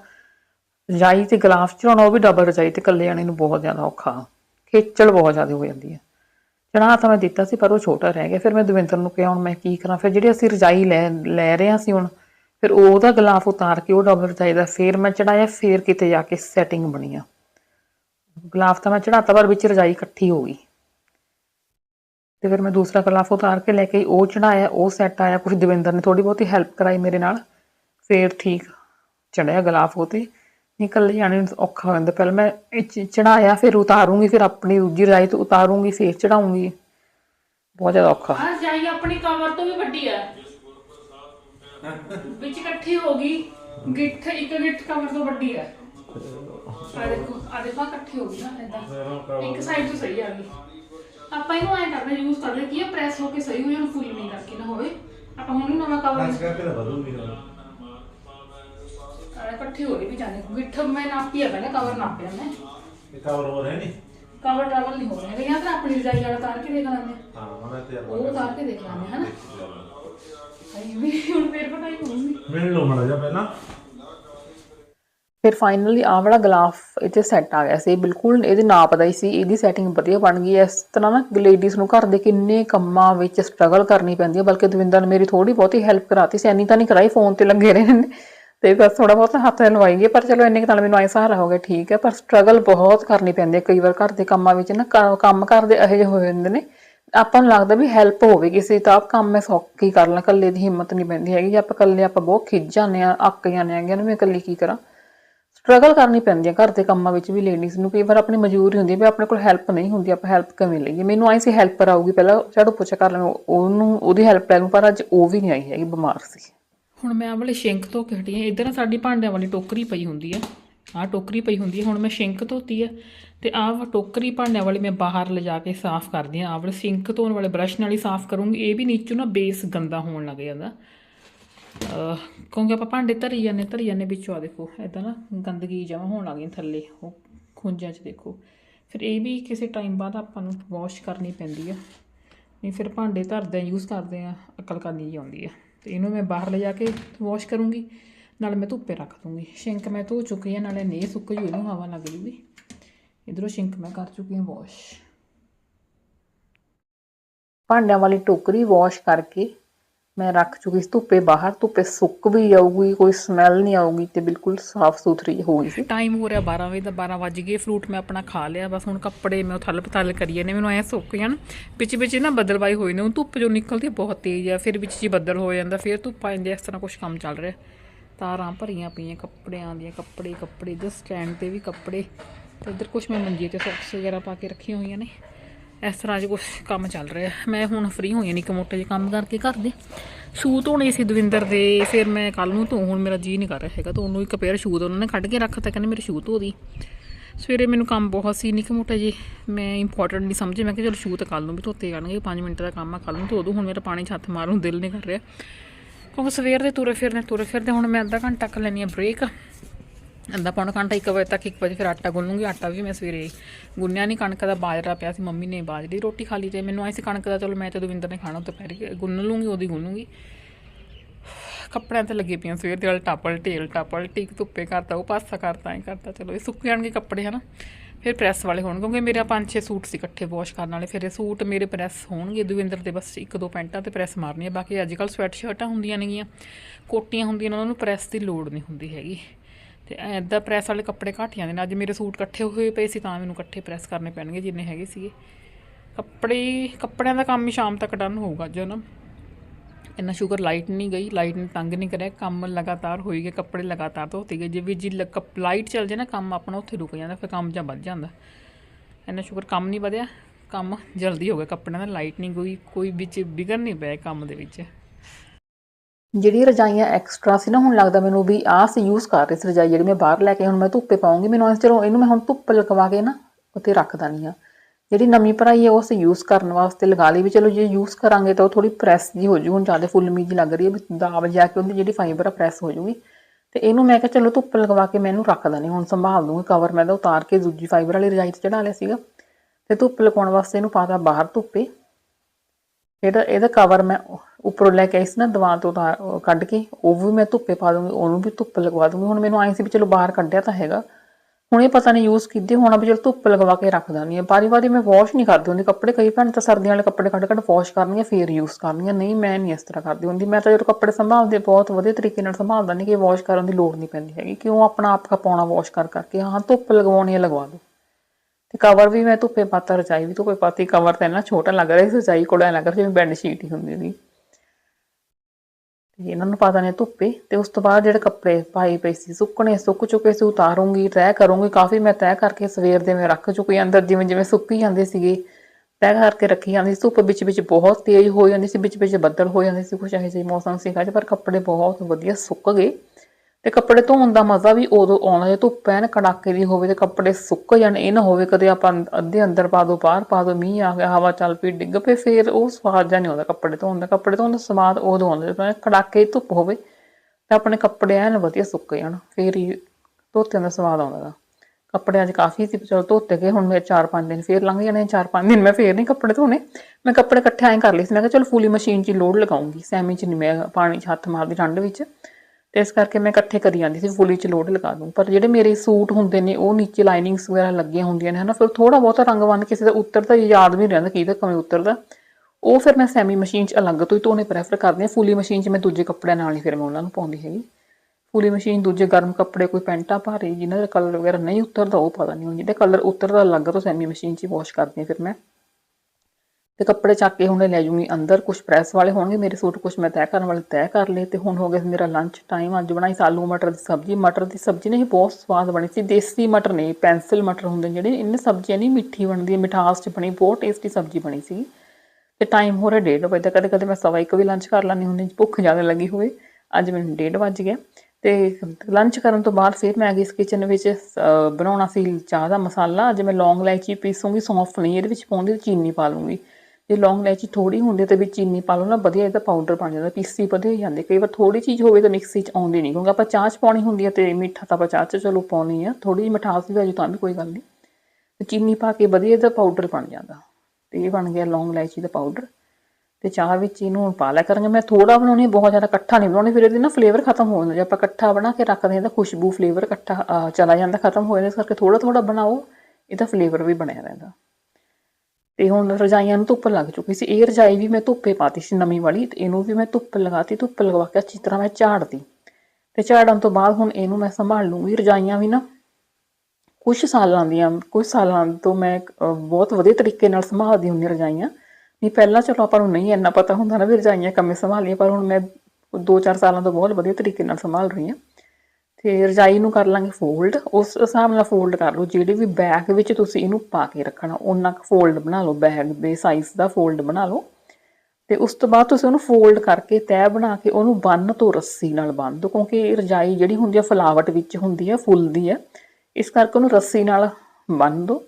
ਰਜਾਈ ਤੇ ਗਲਾਫ ਚੜਾਉਣਾ, ਉਹ ਵੀ ਡਬਲ ਰਜਾਈ ਤੇ ਇਕੱਲੇ ਜਾਣੇ ਨੂੰ ਬਹੁਤ ਜ਼ਿਆਦਾ ਔਖਾ। ਖੇਚਲ ਬਹੁਤ ਜ਼ਿਆਦਾ ਹੋ ਜਾਂਦੀ ਹੈ ਚੜਾ ਤਾਂ ਮੈਂ ਦਿੱਤਾ ਸੀ, ਪਰ ਉਹ ਛੋਟਾ ਰਹਿ ਗਿਆ। ਫਿਰ ਮੈਂ ਦਵਿੰਦਰ ਨੂੰ ਕਿਹਾ, ਹੁਣ ਮੈਂ ਕੀ ਕਰਾਂ? ਫਿਰ ਜਿਹੜੀ ਅਸੀਂ ਰਜਾਈ ਲੈ ਲੈ ਰਹੇ ਹਾਂ ਸੀ ਹੁਣ ਫਿਰ ਉਹਦਾ ਗਲਾਫ ਉਤਾਰ ਕੇ ਉਹ ਡਬਲ ਰਜਾਈ ਦਾ ਫਿਰ ਮੈਂ ਚੜਾਇਆ, ਫਿਰ ਕਿਤੇ ਜਾ ਕੇ ਸੈਟਿੰਗ ਬਣੀ ਆ ਗਲਾਫ ਤਾਂ ਮੈਂ ਚੜਾਤਾ ਪਰ ਵਿੱਚ ਰਜਾਈ ਇਕੱਠੀ ਹੋ ਗਈ। ਤੇ ਫਿਰ ਮੈਂ ਦੂਸਰਾ ਗਲਾਫ ਉਤਾਰ ਕੇ ਲੈ ਕੇ ਉਹ ਚੜਾਇਆ ਉਹ ਸੈੱਟ ਆਇਆ। ਕੁਝ ਦਵਿੰਦਰ ਨੇ ਥੋੜੀ ਬਹੁਤੀ ਹੈਲਪ ਕਰਾਈ ਮੇਰੇ ਨਾਲ। ਫਿਰ ਠੀਕ ਚੜਿਆ ਗਲਾਫ ਉਹ ਤੇ। ਨਿਕਲ ਜਾਣੇ ਨੂੰ ਔਖਾ ਹੋ ਜਾਂਦਾ। ਪਹਿਲਾਂ ਮੈਂ ਚੜਾਇਆ ਫਿਰ ਉਤਾਰੂੰਗੀ, ਫਿਰ ਆਪਣੀ ਦੂਜੀ ਰਜਾਈ ਤੋਂ ਉਤਾਰੂੰਗੀ, ਫਿਰ ਚੜਾਉਂਗੀ ਬਹੁਤ ਜ਼ਿਆਦਾ ਔਖਾ। ਆ ਆਪਣੀ ਕਵਰ ਤੋਂ ਵੀ ਵੱਡੀ ਆ। ਵਿੱਚ ਇਕੱਠੀ ਹੋ ਗਈ ਗਿੱਠ ਇੱਕ ਗਿੱਠ ਕਵਰ ਤੋਂ ਵੱਡੀ ਆ ਆ ਦੇਖੋ ਆ ਦੇਖੋ ਇਕੱਠੀ ਹੋ ਗਈ ਨਾ ਏਦਾਂ। ਇੱਕ ਸਾਈਡ ਤੋਂ ਸਹੀ ਆ ਗਈ। ਆਪਾਂ ਇਹਨੂੰ ਐਂ ਕਰਨਾ ਯੂਜ਼ ਕਰ ਲੈ ਕੀ ਆ ਪ੍ਰੈਸ ਹੋ ਕੇ ਸਹੀ ਹੋ ਜਾਣ ਫੁੱਲ ਨਹੀਂ ਕਰਕੇ ਨਾ ਹੋਵੇ। ਆਪਾਂ ਹੁਣ ਨਵਾਂ ਕਵਰ ਅੱਜ ਕਰਕੇ ਤਾਂ ਵਧੂਗੀ ਹੁਣ ਆ ਇਕੱਠੀ ਹੋ ਰਹੀ ਵੀ ਜਾਣੇ ਗਿੱਠ ਮੈਂ ਨਾਪੀ ਆ ਪਹਿਲਾਂ ਕਵਰ ਨਾਪਿਆ ਮੈਂ। ਇਹ ਕਵਰ ਹੋ ਰਿਹਾ ਨਹੀਂ। ਕਵਰ ਟਰਬਲ ਨਹੀਂ ਹੋ ਰਿਹਾ ਤਾਂ ਆਪਣੀ ਰਜਾਈ ਵਾਲਾ ਉਤਾਰ ਕੇ ਦੇਖ ਲੈਂਦੇ ਹਾਂ ਮੈਂ ਤੇ ਉਹ ਉਤਾਰ ਕੇ ਦੇਖ ਲੈਂਦੇ ਹਨਾ? ਹਾਏ ਵੀ ਹੁਣ ਫੇਰ ਪਕਾਈ ਹੋਊਗੀ। ਮਿਲ ਲਓ ਮੜਾ ਜਾ ਪਹਿਲਾਂ। ਫਿਰ ਫਾਈਨਲੀ ਆਹ ਵਾਲਾ ਗਲਾਫ ਇੱਥੇ ਸੈੱਟ ਆ ਗਿਆ ਸੀ। ਬਿਲਕੁਲ ਇਹਦੇ ਨਾਪ ਦਾ ਹੀ ਸੀ ਇਹਦੀ ਸੈਟਿੰਗ ਵਧੀਆ ਬਣ ਗਈ। ਇਸ ਤਰ੍ਹਾਂ ਨਾ ਲੇਡੀਜ਼ ਨੂੰ ਘਰ ਦੇ ਕਿੰਨੇ ਕੰਮਾਂ ਵਿੱਚ ਸਟਰਗਲ ਕਰਨੀ ਪੈਂਦੀ ਹੈ ਬਲਕਿ ਦਵਿੰਦਰ ਨੇ ਮੇਰੀ ਥੋੜੀ ਬਹੁਤੀ ਹੈਲਪ ਕਰਾਤੀ ਸੀ। ਇੰਨੀ ਤਾਂ ਨਹੀਂ ਕਰਾਈ ਫੋਨ ਤੇ ਲੱਗੇ ਰਹੇ ਨੇ। ਤੇ ਬਸ ਥੋੜਾ ਬਹੁਤ ਹੱਥ ਲਵਾਈਏ ਪਰ ਚਲੋ ਇੰਨੇ ਕੁ ਨਾਲ ਮੈਨੂੰ ਐ ਸਹਾਰਾ ਹੋ ਗਿਆ ਠੀਕ ਹੈ। ਪਰ ਸਟਰਗਲ ਬਹੁਤ ਕਰਨੀ ਪੈਂਦੀ ਹੈ। ਕਈ ਵਾਰ ਘਰ ਦੇ ਕੰਮਾਂ ਵਿੱਚ ਨਾ ਕੰਮ ਕਰਦੇ ਇਹੋ ਜਿਹੇ ਹੋ ਜਾਂਦੇ ਨੇ। ਆਪਾਂ ਨੂੰ ਲੱਗਦਾ ਵੀ ਹੈਲਪ ਹੋਵੇ ਕਿਸੇ ਤਾਂ ਆਪ ਕੰਮ ਮੈਂ ਸੌਖੀ ਕਰ ਲਾਂ ਇਕੱਲੇ ਦੀ ਹਿੰਮਤ ਨਹੀਂ ਪੈਂਦੀ ਹੈਗੀ, ਜੇ ਆਪਾਂ ਇਕੱਲੇ ਆਪਾਂ ਬਹੁਤ ਖਿੱਚ ਜਾਂਦੇ ਆ ਅੱਕ ਜਾਂਦੇ ਆਂਗੇ ਨਾ ਮੈਂ ਇਕੱਲੀ ਕੀ ਕਰਾਂ? ਸਟਰਗਲ ਕਰਨੀ ਪੈਂਦੀ ਹੈ ਘਰ ਦੇ ਕੰਮਾਂ ਵਿੱਚ ਵੀ ਲੇਡੀਜ਼ ਨੂੰ, ਕਈ ਵਾਰ ਆਪਣੀ ਮਜਬੂਰੀ ਹੁੰਦੀ ਹੈ ਵੀ ਆਪਣੇ ਕੋਲ ਹੈਲਪ ਨਹੀਂ ਹੁੰਦੀ, ਆਪਾਂ ਹੈਲਪ ਕਿਵੇਂ ਲਈਏ? ਮੈਨੂੰ ਆਈ ਸੀ ਹੈਲਪਰ ਆਊਗੀ, ਪਹਿਲਾਂ ਝਾੜੂ ਪੋਚਾ ਕਰ ਲੈਣਾ, ਉਹਨੂੰ, ਉਹਦੀ ਹੈਲਪ ਲੈ ਲੂੰ ਪਰ ਅੱਜ ਉਹ ਵੀ ਨਹੀਂ ਆਈ ਹੈਗੀ, ਬਿਮਾਰ ਸੀ। ਹੁਣ ਮੈਂ ਆਹ ਵਾਲੇ ਸ਼ਿੰਕ ਧੋ ਕੇ ਹਟੀ ਹਾਂ ਇੱਧਰ ਸਾਡੀ ਭਾਂਡਿਆਂ ਵਾਲੀ ਟੋਕਰੀ ਪਈ ਹੁੰਦੀ ਹੈ ਆਹ ਟੋਕਰੀ ਪਈ ਹੁੰਦੀ ਹੈ, ਹੁਣ ਮੈਂ ਸ਼ਿੰਕ ਧੋਤੀ ਹੈ ਤੇ ਆਹ ਟੋਕਰੀ ਭਾਂਡਿਆਂ ਵਾਲੀ ਮੈਂ ਬਾਹਰ ਲਿਜਾ ਕੇ ਸਾਫ਼ ਕਰਦੀ ਹਾਂ। ਆਹ ਵਾਲੇ ਸਿੰਕ ਧੋਣ ਵਾਲੇ ਬ੍ਰਸ਼ ਨਾਲ ਹੀ ਸਾਫ਼ ਕਰੂੰਗੀ। ਇਹ ਵੀ ਨੀਚੋਂ ਨਾ ਬੇਸ ਗੰਦਾ ਹੋਣ ਲੱਗ ਜਾਂਦਾ। ਕਿਉਂਕਿ ਆਪਾਂ ਭਾਂਡੇ ਧਰੀ ਜਾਂਦੇ ਧਰੀ ਜਾਂਦੇ ਵਿੱਚੋਂ ਆ ਦੇਖੋ ਇਦਾਂ ਨਾ ਗੰਦਗੀ ਜਮਾ ਹੋਣ ਲੱਗ ਗਈ ਥੱਲੇ, ਉਹ ਖੁੰਝਾਂ 'ਚ ਦੇਖੋ। ਫਿਰ ਇਹ ਵੀ ਕਿਸੇ ਟਾਈਮ ਬਾਅਦ ਆਪਾਂ ਨੂੰ ਵਾਸ਼ ਕਰਨੀ ਪੈਂਦੀ ਆ। ਨਹੀਂ ਫਿਰ ਭਾਂਡੇ ਧਰਦੇ ਯੂਜ਼ ਕਰਦੇ ਆ ਅਕਲ ਕਰਨੀ ਜੀ ਆਉਂਦੀ ਆ। ਤੇ ਇਹਨੂੰ ਮੈਂ ਬਾਹਰ ਲੈ ਜਾ ਕੇ ਵਾਸ਼ ਕਰੂੰਗੀ। ਨਾਲ ਮੈਂ ਧੁੱਪੇ ਰੱਖ ਦੂੰਗੀ। ਸ਼ਿੰਕ ਮੈਂ ਧੋ ਚੁੱਕੀ ਆ ਨਾਲੇ ਨਹੀਂ ਸੁੱਕ ਜੂ ਇਹਨੂੰ ਹਵਾ ਲੱਗ ਜੂਗੀ। ਇਧਰੋਂ ਸ਼ਿੰਕ ਮੈਂ ਕਰ ਚੁੱਕੀ ਹਾਂ ਵਾਸ਼। ਭਾਂਡਿਆਂ ਵਾਲੀ ਟੋਕਰੀ ਵਾਸ਼ ਕਰਕੇ ਮੈਂ ਰੱਖ ਚੁੱਕੀ ਸੀ ਧੁੱਪੇ ਬਾਹਰ। ਧੁੱਪੇ ਸੁੱਕ ਵੀ ਜਾਊਗੀ ਕੋਈ ਸਮੈਲ ਨਹੀਂ ਆਊਗੀ ਤੇ ਬਿਲਕੁਲ ਸਾਫ਼ ਸੁਥਰੀ ਹੋਈ ਸੀ ਟਾਈਮ ਹੋ ਰਿਹਾ 12 ਵਜੇ ਦਾ 12 ਵੱਜ ਗਏ ਫਰੂਟ ਮੈਂ ਆਪਣਾ ਖਾ ਲਿਆ। ਬਸ ਹੁਣ ਕੱਪੜੇ ਮੈਂ ਥੱਲ ਪਥਲ ਕਰੀਏ ਨੇ ਮੈਨੂੰ ਐ ਸੁੱਕ ਜਾਣ। ਵਿੱਚ ਵਿੱਚ ਨਾ ਬੱਦਲਵਾਈ ਹੋਈ ਨੇ ਹੁਣ ਧੁੱਪ ਜੋ ਨਿਕਲਦੀ ਬਹੁਤ ਤੇਜ਼ ਆ ਫਿਰ ਵਿੱਚ ਜੀ ਬੱਦਲ ਹੋ ਜਾਂਦਾ ਫਿਰ ਧੁੱਪ ਆ ਜਾਂਦੀ ਇਸ ਤਰ੍ਹਾਂ ਕੁਝ ਕੰਮ ਚੱਲ ਰਿਹਾ। ਤਾਰਾਂ ਭਰੀਆਂ ਪਈਆਂ, ਕੱਪੜਿਆਂ ਦੀਆਂ, ਕੱਪੜੇ ਕੱਪੜੇ ਇਧਰ ਸਟੈਂਡ ਤੇ ਵੀ ਕੱਪੜੇ। ਤੇ ਇਧਰ ਕੁਝ ਮੈਂ ਮੰਜੀ ਤੇ ਸੌਕਸ ਵਗੈਰਾ ਪਾ ਕੇ ਰੱਖੀਆਂ ਹੋਈਆਂ ਨੇ। ਇਸ ਤਰ੍ਹਾਂ ਜੇ ਕੁਝ ਕੰਮ ਚੱਲ ਰਿਹਾ। ਮੈਂ ਹੁਣ ਫ੍ਰੀ ਹੋਈ ਹਾਂ, ਨਿੱਕੇ ਮੋਟੇ ਜਿਹੇ ਕੰਮ ਕਰਕੇ ਘਰ ਦੇ। ਸ਼ੂ ਧੋਣੇ ਸੀ ਦਵਿੰਦਰ ਦੇ, ਫਿਰ ਮੈਂ ਕੱਲ ਨੂੰ ਧੋ, ਹੁਣ ਮੇਰਾ ਜੀ ਨਹੀਂ ਕਰ ਰਿਹਾ ਹੈਗਾ। ਤਾਂ ਉਹਨੂੰ ਇੱਕ ਪੇਅਰ ਸ਼ੂ ਉਹਨਾਂ ਨੇ ਕੱਢ ਕੇ ਰੱਖਤਾ ਕਹਿੰਦੇ ਮੇਰੇ ਸ਼ੂ ਧੋ ਦੀ। ਸਵੇਰੇ ਮੈਨੂੰ ਕੰਮ ਬਹੁਤ ਸੀ, ਨਿੱਕੇ ਮੋਟੇ ਜੀ ਮੈਂ ਇੰਪੋਰਟੈਂਟ ਨਹੀਂ ਸਮਝੇ, ਮੈਂ ਕਿਹਾ ਚਲੋ ਸ਼ੂ ਤਾਂ ਕੱਲ ਨੂੰ ਵੀ ਧੋਤੇ ਜਾਣਗੇ 5 ਮਿੰਟ ਦਾ ਕੰਮ ਆ ਕੱਲ ਨੂੰ ਧੋ ਦੂੰ, ਹੁਣ ਮੇਰਾ ਪਾਣੀ ਛੱਤ ਹੱਥ ਮਾਰਨ ਨੂੰ ਦਿਲ ਨਹੀਂ ਕਰ ਰਿਹਾ। ਕਿਉਂਕਿ ਸਵੇਰ ਦੇ ਤੁਰੇ ਫਿਰਦੇ ਤੁਰੇ ਫਿਰਦੇ, ਹੁਣ ਮੈਂ ਅੱਧਾ ਘੰਟਾ ਕ ਲੈਣੀ ਆ ਬ੍ਰੇਕ ਅੱਧਾ ਪੌਣਾ ਘੰਟਾ 1 ਵਜੇ ਤੱਕ 1 ਵਜੇ ਫਿਰ ਆਟਾ ਗੁੰਨੂੰਗੀ, ਆਟਾ ਵੀ ਮੈਂ ਸਵੇਰੇ ਗੁੰਨਿਆ ਨਹੀਂ ਕਣਕ ਦਾ ਬਾਜਰਾ ਪਿਆ ਸੀ, ਮੰਮੀ ਨੇ ਬਾਜਰੀ ਰੋਟੀ ਖਾ ਲਈ ਤੇ ਮੈਨੂੰ ਆਈ ਸੀ ਕਣਕ ਦਾ, ਚਲੋ ਮੈਂ ਤੇ ਦਵਿੰਦਰ ਨੇ ਖਾਣਾ ਦੁਪਹਿਰੇ ਗੁੰਨ ਲੂੰਗੀ, ਉਹਦੀ ਗੁੰਨੂੰਗੀ। ਕੱਪੜਿਆਂ ਤੇ ਲੱਗੇ ਪਈਆਂ ਸਵੇਰ ਦੇ, ਵਾਲ ਟਾਪਲ, ਢੇਲ ਟਾਪਲ, ਟਿਕ ਧੁੱਪੇ ਕਰਤਾ, ਉਹ ਪਾਸਾ ਕਰਤਾ, ਐ ਕਰਤਾ, ਚਲੋ ਇਹ ਸੁੱਕ ਜਾਣਗੇ ਕੱਪੜੇ, ਹਨਾ। ਫਿਰ ਪ੍ਰੈਸ ਵਾਲੇ ਹੋਣ ਕਿਉਂਕਿ ਮੇਰਾ ਪੰਜ ਛੇ ਸੂਟ ਸੀ ਇਕੱਠੇ ਵਾਸ਼ ਕਰਨ ਵਾਲੇ। ਫਿਰ ਇਹ ਸੂਟ ਮੇਰੇ ਪ੍ਰੈਸ ਹੋਣਗੇ, ਦਵਿੰਦਰ ਦੇ ਬਸ ਇੱਕ ਦੋ ਪੈਂਟਾਂ ਤੇ ਪ੍ਰੈਸ ਮਾਰਨੀ ਹੈ ਬਾਕੀ ਅੱਜ ਕੱਲ ਸਵੈਟ ਸ਼ਰਟਾਂ ਹੁੰਦੀਆਂ ਨੇਗੀਆਂ, ਕੋਟੀਆਂ ਹੁੰਦੀਆਂ ਨੇ, ਉਹਨਾਂ ਨੂੰ ਪ੍ਰੈਸ ਦੀ ਲੋੜ ਨਹੀਂ ਹੁੰਦੀ ਹੈਗੀ। ਤੇ ਐਦਾਂ ਪ੍ਰੈਸ ਵਾਲੇ ਕੱਪੜੇ ਘੱਟ ਜਾਂਦੇ ਨੇ। ਅੱਜ ਮੇਰੇ ਸੂਟ ਇਕੱਠੇ ਹੋਏ ਪਏ ਸੀ, ਤਾਂ ਮੈਨੂੰ ਇਕੱਠੇ ਪ੍ਰੈਸ ਕਰਨੇ ਪੈਣਗੇ ਜਿੰਨੇ ਹੈਗੇ ਸੀਗੇ। ਕੱਪੜੇ, ਕੱਪੜਿਆਂ ਦਾ ਕੰਮ ਹੀ ਸ਼ਾਮ ਤੱਕ ਡਨ ਹੋਊਗਾ ਅੱਜ ਨਾ ਇੰਨਾ ਸ਼ੂਗਰ ਲਾਈਟ ਨਹੀਂ ਗਈ, ਲਾਈਟ ਨੇ ਤੰਗ ਨਹੀਂ ਕਰਿਆ, ਕੰਮ ਲਗਾਤਾਰ ਹੋਈ ਗਏ, ਕੱਪੜੇ ਲਗਾਤਾਰ ਧੋਤੇ ਗਏ ਜੇ ਵੀ ਜੀ ਲਾਈਟ ਚੱਲ ਜੇ ਨਾ, ਕੰਮ ਆਪਣਾ ਉੱਥੇ ਰੁਕ ਜਾਂਦਾ, ਫਿਰ ਕੰਮ ਜਾਂ ਵੱਧ ਜਾਂਦਾ। ਇੰਨਾ ਸ਼ੂਗਰ ਕੰਮ ਨਹੀਂ ਵਧਿਆ, ਕੰਮ ਜਲਦੀ ਹੋ ਗਿਆ, ਕੱਪੜਿਆਂ ਦਾ ਲਾਈਟ ਨਹੀਂ ਗਈ, ਕੋਈ ਵਿੱਚ ਵਿਗੜ ਨਹੀਂ ਪਿਆ ਕੰਮ ਦੇ ਵਿੱਚ। ਜਿਹੜੀ ਰਜਾਈਆਂ ਐਕਸਟਰਾ ਸੀ ਨਾ, ਹੁਣ ਲੱਗਦਾ ਮੈਨੂੰ ਵੀ ਆਹ ਸੀ ਯੂਜ਼ ਕਰ ਰਹੀ ਸੀ ਰਜਾਈ ਜਿਹੜੀ ਮੈਂ ਬਾਹਰ ਲੈ ਕੇ ਹੁਣ ਮੈਂ ਧੁੱਪੇ ਪਾਉਂਗੀ, ਮੈਨੂੰ ਐਂ ਚਲੋ ਇਹਨੂੰ ਮੈਂ ਹੁਣ ਧੁੱਪ ਲਗਵਾ ਕੇ ਨਾ ਉੱਤੇ ਰੱਖ ਦਾਨੀ ਆ ਜਿਹੜੀ ਨਵੀਂ ਭਰਾਈ ਹੈ, ਉਹ ਅਸੀਂ ਯੂਜ਼ ਕਰਨ ਵਾਸਤੇ ਲਗਾ ਲਈ ਵੀ ਚਲੋ ਜੇ ਯੂਜ਼ ਕਰਾਂਗੇ ਤਾਂ ਉਹ ਥੋੜੀ ਪ੍ਰੈਸ ਜੀ ਹੋ ਜੂ ਹੁਣ ਜ਼ਿਆਦਾ ਫੁੱਲਮੀ ਜੀ ਲੱਗ ਰਹੀ ਹੈ ਵੀ ਦਾਬ ਜਾ ਕੇ ਉਹਦੀ ਜਿਹੜੀ ਫਾਈਬਰ ਆ ਪ੍ਰੈਸ ਹੋ ਜੂਗੀ। ਤੇ ਇਹਨੂੰ ਮੈਂ ਕਿਹਾ ਚਲੋ ਧੁੱਪ ਲਗਵਾ ਕੇ ਮੈਂ ਇਹਨੂੰ ਰੱਖ ਦਾਨੀ ਹੁਣ ਸੰਭਾਲ ਦੂੰਗੀ ਕਵਰ ਮੈਂ ਤਾਂ ਉਤਾਰ ਕੇ ਦੂਜੀ ਫਾਈਬਰ ਵਾਲੀ ਰਜਾਈ ਤੇ ਚੜਾ ਲਿਆ ਸੀਗਾ। ਤੇ ਧੁੱਪ ਲਗਾਉਣ ਵਾਸਤੇ ਇਹਨੂੰ ਪਾਤਾ ਬਾਹਰ ਧੁੱਪੇ। ਇਹਦਾ ਇਹਦਾ ਕਵਰ ਮੈਂ ਉੱਪਰੋਂ ਲੈ ਕੇ ਆਈ ਸੀ ਨਾ ਦੀਵਾਰ ਤੋਂ ਉਤਾਰ- ਕੱਢ ਕੇ, ਉਹ ਵੀ ਮੈਂ ਧੁੱਪੇ ਪਾ ਦੂੰਗੀ, ਉਹਨੂੰ ਵੀ ਧੁੱਪ ਲਗਵਾ ਦੂੰਗੀ। ਹੁਣ ਮੈਨੂੰ ਆਈ ਸੀ ਵੀ ਚਲੋ ਬਾਹਰ ਕੱਢਿਆ ਤਾਂ ਹੈਗਾ। ਹੁਣੇ ਪਤਾ ਨਹੀਂ ਯੂਜ਼ ਕੀਤੇ, ਹੋਣਾ ਵੀ ਚਲੋ ਧੁੱਪ ਲਗਵਾ ਕੇ ਰੱਖ ਦਾਨੀ ਆ ਵਾਰੀ ਵਾਰੀ ਮੈਂ ਵਾਸ਼ ਨਹੀਂ ਕਰਦੀ ਹੁੰਦੀ, ਕੱਪੜੇ ਕਈ ਭੈਣ ਤਾਂ ਸਰਦੀਆਂ ਵਾਲੇ ਕੱਪੜੇ ਕੱਢ ਕੱਢ ਵਾਸ਼ ਕਰਨੀਆਂ ਫੇਰ ਯੂਜ਼ ਕਰਨੀਆਂ ਨਹੀਂ, ਮੈਂ ਨਹੀਂ ਇਸ ਤਰ੍ਹਾਂ ਕਰਦੀ ਹੁੰਦੀ। ਮੈਂ ਤਾਂ ਜਦੋਂ ਕੱਪੜੇ ਸੰਭਾਲਦੇ, ਬਹੁਤ ਵਧੀਆ ਤਰੀਕੇ ਨਾਲ ਸੰਭਾਲਦਾ ਨਹੀਂ ਕਿ ਵਾਸ਼ ਕਰਨ ਦੀ ਲੋੜ ਨਹੀਂ ਪੈਂਦੀ ਹੈਗੀ। ਕਿਉਂ? ਆਪਣਾ ਆਪ ਕਪਾਉਣਾ ਵਾਸ਼ ਕਰ ਕਰਕੇ। ਹਾਂ, ਧੁੱਪ ਲਗਵਾਉਣੀ ਹੈ, ਲਗਵਾ ਦੋ ਤੇ ਕਵਰ ਵੀ ਮੈਂ ਧੁੱਪੇ ਪਾਤਾ, ਰਜਾਈ ਵੀ ਧੁੱਪੇ ਪਾਤੀ। ਕਵਰ ਤਾਂ ਇੰਨਾ ਛੋਟਾ ਲੱਗ ਰਿਹਾ ਸੀ, ਰਜਾਈ ਕੋਲ ਐਂ ਲੱਗ ਰਿਹਾ ਜਿਵੇਂ ਬੈੱਡ ਸ਼ੀਟ ਹੀ ਹੁੰਦੀ ਸੀ। ਤੇ ਇਹਨਾਂ ਨੂੰ ਪਾ ਨੇ ਧੁੱਪੇ, ਤੇ ਉਸ ਤੋਂ ਬਾਅਦ ਜਿਹੜੇ ਕੱਪੜੇ ਪਾਈ ਪਏ ਸੀ, ਸੁੱਕਣੇ, ਸੁੱਕ ਚੁੱਕੇ ਸੀ, ਉਤਾਰੂੰਗੀ, ਤੈਅ ਕਰੂੰਗੀ, ਕਾਫੀ ਮੈਂ ਤੈਅ ਕਰਕੇ ਸਵੇਰ ਦੇ ਮੈਂ ਰੱਖ ਚੁੱਕੀ ਅੰਦਰ, ਜਿਵੇਂ ਜਿਵੇਂ ਸੁੱਕੀ ਜਾਂਦੇ ਸੀਗੇ, ਤੈਅ ਕਰਕੇ ਰੱਖੀ ਜਾਂਦੀ ਸੀ। ਧੁੱਪ ਵਿੱਚ ਵਿੱਚ ਬਹੁਤ ਤੇਜ਼ ਹੋ ਜਾਂਦੀ ਸੀ, ਵਿੱਚ ਵਿੱਚ ਬੱਦਲ ਹੋ ਜਾਂਦੇ ਸੀ, ਕੁਛ ਇਹੋ ਜਿਹੇ ਮੌਸਮ ਸੀਗਾ ਅੱਜ ਪਰ ਕੱਪੜੇ ਬਹੁਤ ਵਧੀਆ ਸੁੱਕ ਗਏ। ਤੇ ਕੱਪੜੇ ਧੋਣ ਦਾ ਮਜ਼ਾ ਵੀ ਉਦੋਂ ਆਉਣਾ, ਜੇ ਧੁੱਪ ਐਨ ਕੜਾਕੇ ਦੀ ਹੋਵੇ ਤੇ ਕੱਪੜੇ ਸੁੱਕ ਜਾਣ, ਇਹ ਨਾ ਹੋਵੇ ਕਦੇ ਆਪਾਂ ਅੱਧੇ ਅੰਦਰ ਪਾ ਦੋ, ਬਾਹਰ ਪਾ ਦੋ, ਮੀਂਹ ਆ ਗਿਆ, ਹਵਾ ਚੱਲ ਪਈ, ਡਿੱਗ ਪਏ, ਫੇਰ ਉਹ ਸਵਾਦ ਜਾਂ ਨਹੀਂ ਆਉਂਦਾ ਕੱਪੜੇ ਧੋਣ ਦਾ। ਕੱਪੜੇ ਧੋਣ ਦਾ ਸਵਾਦ ਉਦੋਂ ਆਉਂਦਾ, ਜਦੋਂ ਕੜਾਕੇ ਦੀ ਧੁੱਪ ਹੋਵੇ ਤਾਂ ਆਪਣੇ ਕੱਪੜੇ ਐਨ ਵਧੀਆ ਸੁੱਕ ਜਾਣ, ਫੇਰ ਹੀ ਧੋਤਿਆਂ ਦਾ ਸਵਾਦ ਆਉਂਦਾ ਗਾ। ਕੱਪੜੇ ਅੱਜ ਕਾਫੀ ਸੀ, ਚਲੋ ਧੋਤੇ ਗਏ, ਹੁਣ ਮੇਰੇ 4-5 ਦਿਨ ਫੇਰ ਲੰਘ ਜਾਣੇ 4-5 ਦਿਨ ਮੈਂ ਫੇਰ ਨਹੀਂ ਕੱਪੜੇ ਧੋਣੇ। ਮੈਂ ਕੱਪੜੇ ਇਕੱਠੇ ਐਂ ਕਰ ਲਏ ਸੀ, ਮੈਂ ਕਿਹਾ ਚਲ ਫੁੱਲੀ ਮਸ਼ੀਨ 'ਚ ਹੀ ਲੋਡ ਲਗਾਉਂਗੀ, ਸੈਮੀ 'ਚ ਨਹੀਂ ਮੈਂ ਪਾਣੀ 'ਚ ਹੱਥ ਮਾਰਦੀ ਠੰਡ ਵਿੱਚ। ਤੇ ਇਸ ਕਰਕੇ ਮੈਂ ਇਕੱਠੇ ਕਰੀ ਜਾਂਦੀ ਸੀ ਫੁੱਲੀ 'ਚ ਲੋਡ ਲਗਾ ਦੂੰ। ਪਰ ਜਿਹੜੇ ਮੇਰੇ ਸੂਟ ਹੁੰਦੇ ਨੇ, ਉਹ ਨੀਚੇ ਲਾਈਨਿੰਗਸ ਵਗੈਰਾ ਲੱਗੀਆਂ ਹੁੰਦੀਆਂ ਨੇ, ਹਨਾ, ਫਿਰ ਥੋੜਾ ਬਹੁਤਾ ਰੰਗ ਬੰਨ ਕਿਸੇ ਦਾ ਉੱਤਰਦਾ ਯਾਦ ਵੀ ਨਹੀਂ ਰਹਿੰਦਾ, ਕਿਹਦਾ ਕਿਵੇਂ ਉੱਤਰਦਾ। ਉਹ ਫਿਰ ਮੈਂ ਸੈਮੀ ਮਸ਼ੀਨ 'ਚ ਅਲੱਗ ਤੋਂ ਹੀ ਧੋਣੇ ਪ੍ਰੈਫਰ ਕਰਦੀ ਹਾਂ। ਫੁੱਲੀ ਮਸ਼ੀਨ 'ਚ ਮੈਂ ਦੂਜੇ ਕੱਪੜਿਆਂ ਨਾਲ ਹੀ ਫਿਰ ਮੈਂ ਉਹਨਾਂ ਨੂੰ ਪਾਉਂਦੀ ਹੈਗੀ। ਫੁੱਲੀ ਮਸ਼ੀਨ ਦੂਜੇ ਗਰਮ ਕੱਪੜੇ, ਕੋਈ ਪੈਂਟਾਂ ਭਾਰੀ ਜਿਨ੍ਹਾਂ ਦਾ ਕਲਰ ਵਗੈਰਾ ਨਹੀਂ ਉਤਰਦਾ, ਉਹ ਪਤਾ ਨਹੀਂ ਹੁਣ ਜਿਹਦੇ ਕਲਰ ਉਤਰਦਾ, ਅਲੱਗ ਤੋਂ ਸੈਮੀ ਮਸ਼ੀਨ 'ਚ ਹੀ ਵਾਸ਼ ਕਰਦੀ ਹਾਂ ਫਿਰ ਮੈਂ। ਤੇ ਕੱਪੜੇ ਚੱਕ ਕੇ ਹੁਣੇ ਲੈ ਜੂੰਗੀ ਅੰਦਰ ਕੁਝ ਪ੍ਰੈਸ ਵਾਲੇ ਹੋਣਗੇ ਮੇਰੇ ਸੂਟ ਕੁਝ ਮੈਂ ਤੈਅ ਕਰਨ ਵਾਲੇ ਤੈਅ ਕਰ ਲਏ ਤੇ ਹੁਣ ਹੋ ਗਿਆ ਮੇਰਾ ਲੰਚ ਟਾਈਮ ਅੱਜ ਬਣਾਈ ਸੀ ਆਲੂ, ਮਟਰ ਦੀ ਸਬਜ਼ੀ। ਮਟਰ ਦੀ ਸਬਜ਼ੀ ਨਹੀਂ ਬਹੁਤ ਸਵਾਦ ਬਣੀ ਸੀ, ਦੇਸੀ ਮਟਰ ਨਹੀਂ ਪੈਨਸਲ ਮਟਰ ਹੁੰਦੇ ਨੇ ਜਿਹੜੇ ਇਹਨਾਂ ਸਬਜ਼ੀਆਂ ਨਹੀਂ, ਮਿੱਠੀ ਬਣਦੀ ਹੈ, ਮਿਠਾਸ ਚ ਬਣੀ, ਬਹੁਤ ਟੇਸਟੀ ਸਬਜ਼ੀ ਬਣੀ ਸੀ। ਤੇ ਟਾਈਮ ਹੋ ਰਿਹਾ 1:30 ਵਜੇ ਦਾ ਕਦੇ ਕਦੇ ਮੈਂ ਸਵਾ ਇੱਕ ਵੀ ਲੰਚ ਕਰ ਲੈਂਦੀ ਹੁੰਦੀ, ਭੁੱਖ ਜ਼ਿਆਦਾ ਲੱਗੀ ਹੋਵੇ, ਅੱਜ ਮੈਨੂੰ 1:30 ਵੱਜ ਗਿਆ। ਤੇ ਲੰਚ ਕਰਨ ਤੋਂ ਬਾਅਦ ਫਿਰ ਮੈਂ ਗਈ ਇਸ ਕਿਚਨ ਵਿੱਚ ਬਣਾਉਣਾ ਸੀ ਚਾਹ ਦਾ ਮਸਾਲਾ, ਅੱਜ ਮੈਂ ਲੌਂਗ ਇਲਾਇਚੀ ਪੀਸੂੰਗੀ, ਸੌਂਫ ਨਹੀਂ ਇਹਦੇ ਵਿੱਚ ਪਾਉਂਦੀ ਚੀਨੀ ਪਾ ਲੂੰਗੀ। ਜੇ ਲੌਂਗ ਇਲਾਇਚੀ ਥੋੜੀ ਹੁੰਦੀ ਹੈ ਤੇ ਵਿੱਚ ਚੀਨੀ ਪਾ ਲਓ ਨਾ, ਵਧੀਆ ਇਹਦਾ ਪਾਊਡਰ ਬਣ ਜਾਂਦਾ, ਪੀਸੀ ਵਧੀਆ ਹੋ ਜਾਂਦੇ ਕਈ ਵਾਰ ਥੋੜੀ ਚੀਜ਼ ਹੋਵੇ ਤਾਂ ਮਿਕਸੀ 'ਚ ਆਉਂਦੀ ਨਹੀਂ ਕਿਉਂਕਿ ਆਪਾਂ ਚਾਹ 'ਚ ਪਾਉਣੀ ਹੁੰਦੀ ਹੈ ਤੇ ਮਿੱਠਾ ਤਾਂ ਆਪਾਂ ਚਾਹ 'ਚ ਚਲੋ ਪਾਉਣੀ ਆ। ਥੋੜੀ ਜਿਹੀ ਮਿਠਾਸ ਵੀ ਆ ਤਾਂ ਵੀ ਕੋਈ ਗੱਲ ਨਹੀਂ ਤੇ ਚੀਨੀ ਪਾ ਕੇ ਵਧੀਆ ਇਹਦਾ ਪਾਊਡਰ ਬਣ ਜਾਂਦਾ। ਤੇ ਇਹ ਬਣ ਗਿਆ ਲੌਂਗ ਇਲਾਇਚੀ ਦਾ ਪਾਊਡਰ ਤੇ ਚਾਹ ਵਿੱਚ ਇਹਨੂੰ ਹੁਣ ਪਾ ਲਿਆ ਕਰਾਂਗੇ। ਮੈਂ ਥੋੜਾ ਬਣਾਉਣੀ ਬਹੁਤ ਜ਼ਿਆਦਾ ਇਕੱਠਾ ਨਹੀਂ ਬਣਾਉਣੀ, ਫਿਰ ਇਹਦੇ ਨਾ ਫਲੇਵਰ ਖਤਮ ਹੋ ਜਾਂਦਾ। ਜੇ ਆਪਾਂ ਇਕੱਠਾ ਬਣਾ ਕੇ ਰੱਖਦੇ ਹਾਂ ਤਾਂ ਖੁਸ਼ਬੂ ਫਲੇਵਰ ਇਕੱਠਾ ਚਲਾ ਜਾਂਦਾ, ਖਤਮ ਹੋ ਜਾਂਦਾ। ਇਸ ਕਰਕੇ ਥੋੜਾ ਥੋੜਾ ਬਣਾਓ, ਇਹਦਾ ਫਲੇਵਰ ਵੀ ਬਣਿਆ ਰਹਿੰਦਾ। ਤੇ ਹੁਣ ਰਜਾਈਆਂ ਨੂੰ ਧੁੱਪ ਲੱਗ ਚੁੱਕੀ ਸੀ। ਇਹ ਰਜਾਈ ਵੀ ਮੈਂ ਧੁੱਪੇ ਪਾਤੀ ਸੀ ਨਵੀਂ ਵਾਲੀ ਤੇ ਇਹਨੂੰ ਵੀ ਮੈਂ ਧੁੱਪ ਲਗਾਤੀ, ਧੁੱਪ ਲਗਵਾ ਕੇ ਅੱਛੀ ਤਰ੍ਹਾਂ ਮੈਂ ਝਾੜਦੀ। ਤੇ ਝਾੜਨ ਤੋਂ ਬਾਅਦ ਹੁਣ ਇਹਨੂੰ ਮੈਂ ਸੰਭਾਲ ਲੂੰਗੀ। ਰਜਾਈਆਂ ਵੀ ਨਾ ਕੁਝ ਸਾਲਾਂ ਦੀਆਂ ਕੁਝ ਸਾਲਾਂ ਤੋਂ ਮੈਂ ਬਹੁਤ ਵਧੀਆ ਤਰੀਕੇ ਨਾਲ ਸੰਭਾਲਦੀ ਹੁੰਦੀ ਹਾਂ ਰਜਾਈਆਂ। ਨਹੀਂ, ਪਹਿਲਾਂ ਚਲੋ ਆਪਾਂ ਨੂੰ ਨਹੀਂ ਇੰਨਾ ਪਤਾ ਹੁੰਦਾ ਨਾ ਵੀ ਰਜਾਈਆਂ ਕਿਵੇਂ ਸੰਭਾਲੀਆਂ ਪਰ ਹੁਣ ਮੈਂ 2-4 ਸਾਲਾਂ ਤੋਂ ਬਹੁਤ ਵਧੀਆ ਤਰੀਕੇ ਨਾਲ ਸੰਭਾਲ ਰਹੀ ਹਾਂ। ਤੇ ਰਜਾਈ ਨੂੰ ਕਰ ਲਾਂਗੇ ਫੋਲਡ ਉਸ ਹਿਸਾਬ ਨਾਲ ਫੋਲਡ ਕਰ ਲਓ, ਜਿਹੜੇ ਵੀ ਬੈਗ ਵਿੱਚ ਤੁਸੀਂ ਇਹਨੂੰ ਪਾ ਕੇ ਰੱਖਣਾ ਉਹਨਾਂ ਕੁ ਫੋਲਡ ਬਣਾ ਲਓ ਬੈਗ ਦੇ ਸਾਈਜ਼ ਦਾ ਫੋਲਡ ਬਣਾ ਲਓ, ਤੇ ਉਸ ਤੋਂ ਬਾਅਦ ਤੁਸੀਂ ਉਹਨੂੰ ਫੋਲਡ ਕਰਕੇ ਤੈਅ ਬਣਾ ਕੇ ਉਹਨੂੰ ਬੰਨ ਤੋਂ ਰੱਸੀ ਨਾਲ ਬੰਨ ਦਿਓ ਕਿਉਂਕਿ ਰਜਾਈ ਜਿਹੜੀ ਹੁੰਦੀ ਹੈ ਫਲਾਵਟ ਵਿੱਚ ਹੁੰਦੀ ਹੈ ਫੁੱਲਦੀ ਹੈ ਇਸ ਕਰਕੇ ਉਹਨੂੰ ਰੱਸੀ ਨਾਲ ਬੰਨ ਦਿਓ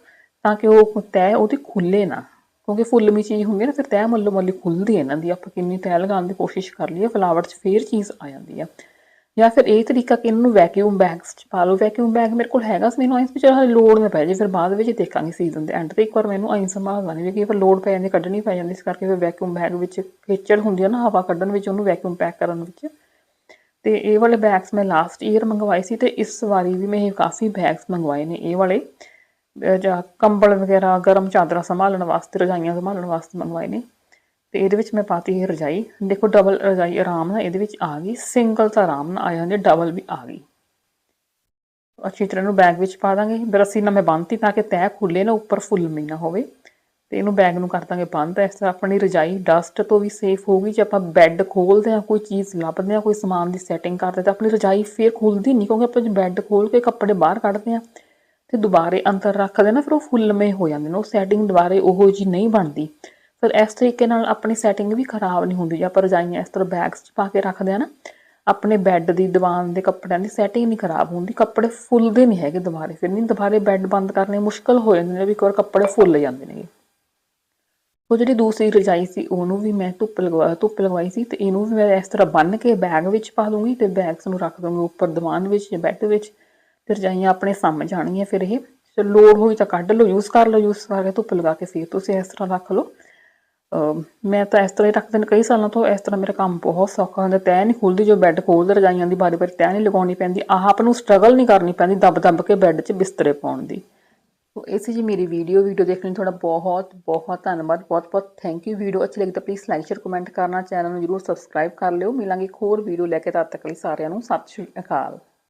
ਤਾਂ ਕਿ ਉਹ ਤੈਅ ਉਹਦੀ ਖੁੱਲੇ ਨਾ, ਕਿਉਂਕਿ ਫੁੱਲਮੀ ਚੀਜ਼ ਹੁੰਦੀ ਹੈ ਨਾ, ਫਿਰ ਤੈਅ ਮੱਲੋ ਮੱਲੀ ਖੁੱਲਦੀ ਹੈ ਇਹਨਾਂ ਦੀ, ਆਪਾਂ ਕਿੰਨੀ ਤੈਅ ਲਗਾਉਣ ਦੀ ਕੋਸ਼ਿਸ਼ ਕਰ ਲਈਏ, ਫਲਾਵਟ 'ਚ ਫੇਰ ਚੀਜ਼ ਆ ਜਾਂਦੀ ਹੈ ਜਾਂ ਫਿਰ ਇਹ ਤਰੀਕਾ ਕਿ ਇਹਨਾਂ ਨੂੰ ਵੈਕਿਊਮ ਬੈਗਸ 'ਚ ਪਾ ਲਓ। ਵੈਕਿਊਮ ਬੈਗ ਮੇਰੇ ਕੋਲ ਹੈਗਾ ਸੀ, ਮੈਨੂੰ ਐਂ ਵਿੱਚ ਹਾਲੇ ਲੋੜ ਨਾ ਪੈ ਜੇ, ਫਿਰ ਬਾਅਦ ਵਿੱਚ ਦੇਖਾਂਗੇ ਸੀਜ਼ਨ ਦੇ ਐਂਡ ਤੇ। ਇੱਕ ਵਾਰ ਮੈਨੂੰ ਐਂ ਸੰਭਾਲਣਾ ਨਹੀਂ ਕਿ ਫਿਰ ਲੋੜ ਪੈ ਜਾਂਦੀ, ਕੱਢਣੀ ਪੈ ਜਾਂਦੀ, ਇਸ ਕਰਕੇ ਫਿਰ ਵੈਕਿਊਮ ਬੈਗ ਵਿੱਚ ਖੇਚਲ ਹੁੰਦੀ ਆ ਨਾ, ਹਵਾ ਕੱਢਣ ਵਿੱਚ, ਉਹਨੂੰ ਵੈਕਿਊਮ ਪੈਕ ਕਰਨ ਵਿੱਚ। ਤੇ ਇਹ ਵਾਲੇ ਬੈਗਸ ਮੈਂ ਲਾਸਟ ਈਅਰ ਮੰਗਵਾਏ ਸੀ ਤੇ ਇਸ ਵਾਰੀ ਵੀ ਮੈਂ ਇਹ ਕਾਫੀ ਬੈਗਸ ਮੰਗਵਾਏ ਨੇ, ਇਹ ਵਾਲੇ। ਜਾਂ ਕੰਬਲ ਵਗੈਰਾ, ਗਰਮ ਚਾਦਰਾਂ ਸੰਭਾਲਣ ਵਾਸਤੇ, ਰਜਾਈਆਂ ਸੰਭਾਲਣ ਵਾਸਤੇ ਮੰਗਵਾਏ ਨੇ। ਤੇ ਇਹਦੇ ਵਿੱਚ ਮੈਂ ਪਾਤੀ ਇਹ ਰਜਾਈ। ਦੇਖੋ ਡਬਲ ਰਜਾਈ ਆਰਾਮ ਨਾਲ ਇਹਦੇ ਵਿੱਚ ਆ ਗਈ। ਸਿੰਗਲ ਤਾਂ ਆਰਾਮ ਨਾਲ ਆ ਜਾਂਦੀ ਡਬਲ ਵੀ ਆ ਗਈ। ਅੱਛੀ ਤਰ੍ਹਾਂ ਨੂੰ ਬੈਗ ਵਿੱਚ ਪਾ ਦਾਂਗੇ। ਬਰਸੀ ਨਾਲ ਮੈਂ ਬੰਨਤੀ ਤਾਂ ਕਿ ਤੈਅ ਖੁੱਲੇ ਨਾ, ਉੱਪਰ ਫੁੱਲਮੀ ਨਾ ਹੋਵੇ। ਤੇ ਇਹਨੂੰ ਬੈਗ ਨੂੰ ਕਰ ਦਾਂਗੇ ਬੰਦ। ਇਸ ਤਰ੍ਹਾਂ ਆਪਣੀ ਰਜਾਈ ਡਸਟ ਤੋਂ ਵੀ ਸੇਫ ਹੋਊਗੀ ਜੇ ਆਪਾਂ ਬੈੱਡ ਖੋਲਦੇ ਹਾਂ, ਕੋਈ ਚੀਜ਼ ਲੱਭਦੇ ਹਾਂ, ਕੋਈ ਸਮਾਨ ਦੀ ਸੈਟਿੰਗ ਕਰਦੇ ਤਾਂ ਆਪਣੀ ਰਜਾਈ ਫੇਰ ਖੁੱਲਦੀ ਨਹੀਂ ਕਿਉਂਕਿ ਆਪਾਂ ਜੇ ਬੈੱਡ ਖੋਲ ਕੇ ਕੱਪੜੇ ਬਾਹਰ ਕੱਢਦੇ ਹਾਂ ਤੇ ਦੁਬਾਰੇ ਅੰਦਰ ਰੱਖਦੇ ਨਾ ਫਿਰ ਉਹ ਫੁੱਲਮੇ ਹੋ ਜਾਂਦੇ ਨੇ। ਉਹ ਸੈਟਿੰਗ ਦੁਬਾਰੇ ਉਹੋ ਜੀ ਨਹੀਂ ਬਣਦੀ। ਫਿਰ ਇਸ ਤਰੀਕੇ ਨਾਲ ਆਪਣੀ ਸੈਟਿੰਗ ਵੀ ਖਰਾਬ ਨਹੀਂ ਹੁੰਦੀ, ਜੇ ਆਪਾਂ ਰਜਾਈਆਂ ਇਸ ਤਰ੍ਹਾਂ ਬੈਗਸ 'ਚ ਪਾ ਕੇ ਰੱਖਦੇ ਆ ਨਾ, ਆਪਣੇ ਬੈੱਡ ਦੀ ਦੀਵਾਨ ਦੇ ਕੱਪੜਿਆਂ ਦੀ ਸੈਟਿੰਗ ਨਹੀਂ ਖਰਾਬ ਹੁੰਦੀ, ਕੱਪੜੇ ਫੁੱਲਦੇ ਨਹੀਂ ਹੈਗੇ ਦੁਬਾਰੇ, ਫਿਰ ਨਹੀਂ ਦੁਬਾਰੇ ਬੈੱਡ ਬੰਦ ਕਰਨੇ ਮੁਸ਼ਕਲ ਹੋ ਜਾਂਦੇ ਨੇ, ਵੀ ਇੱਕ ਵਾਰ ਕੱਪੜੇ ਫੁੱਲ ਜਾਂਦੇ ਨੇ ਉਹ ਜਿਹੜੀ ਦੂਸਰੀ ਰਜਾਈ ਸੀ, ਉਹਨੂੰ ਵੀ ਮੈਂ ਧੁੱਪ ਲਗਵਾ, ਧੁੱਪ ਲਗਵਾਈ ਸੀ, ਤੇ ਇਹਨੂੰ ਵੀ ਮੈਂ ਇਸ ਤਰ੍ਹਾਂ ਬੰਨ ਕੇ ਬੈਗ ਵਿੱਚ ਪਾ ਦੂੰਗੀ, ਤੇ ਬੈਗਸ ਨੂੰ ਰੱਖ ਦੂੰਗੀ ਉੱਪਰ ਦੀਵਾਨ ਵਿੱਚ ਜਾਂ ਬੈੱਡ ਵਿੱਚ, ਤੇ ਰਜਾਈਆਂ ਆਪਣੇ ਸਾਹਮਣੇ ਜਾਣਗੀਆਂ, ਫਿਰ ਇਹ ਲੋੜ ਹੋਈ ਤਾਂ ਕੱਢ ਲਓ ਯੂਜ਼ ਕਰ ਲਓ ਯੂਜ਼ ਕਰਕੇ ਧੁੱਪ ਲਗਾ ਕੇ ਫਿਰ ਤੁਸੀਂ ਇਸ ਤਰ੍ਹਾਂ ਰੱਖ ਲਓ। ਮੈਂ ਤਾਂ ਇਸ ਤਰ੍ਹਾਂ ਹੀ ਰੱਖਦੇ ਨੇ ਕਈ ਸਾਲਾਂ ਤੋਂ ਇਸ ਤਰ੍ਹਾਂ ਮੇਰਾ ਕੰਮ ਬਹੁਤ ਸੌਖਾ ਹੁੰਦਾ, ਤੈਅ ਨਹੀਂ ਖੁੱਲਦੀ, ਜੋ ਬੈੱਡ ਖੋਲਦੇ ਰਜਾਈਆਂ ਦੀ ਬਾਰੀ ਬਾਰੀ ਤੈਅ ਨਹੀਂ ਲਗਾਉਣੀ ਪੈਂਦੀ ਆਪ ਨੂੰ ਸਟਰਗਲ ਨਹੀਂ ਕਰਨੀ ਪੈਂਦੀ ਦੱਬ ਦੱਬ ਕੇ ਬੈੱਡ 'ਚ ਬਿਸਤਰੇ ਪਾਉਣ ਦੀ। ਸੋ ਇਹ ਸੀ ਜੀ ਮੇਰੀ ਵੀਡੀਓ ਵੀਡੀਓ ਦੇਖਣ ਲਈ ਤੁਹਾਡਾ ਬਹੁਤ ਬਹੁਤ ਧੰਨਵਾਦ, ਬਹੁਤ ਬਹੁਤ ਥੈਂਕ ਯੂ ਵੀਡੀਓ ਅੱਛੀ ਲੱਗੀ ਤਾਂ ਪਲੀਜ਼ ਲਾਈਕ ਸ਼ੇਅਰ ਕਮੈਂਟ ਕਰਨਾ ਚੈਨਲ ਨੂੰ ਜਰੂਰ ਸਬਸਕ੍ਰਾਈਬ ਕਰ ਲਿਓ, ਮਿਲਾਂਗੇ ਇੱਕ ਹੋਰ ਵੀਡੀਓ ਲੈ ਕੇ, ਤਦ ਤੱਕ ਲਈ ਸਾਰਿਆਂ ਨੂੰ ਸਤਿ ਸ਼੍ਰੀ ਅਕਾਲ।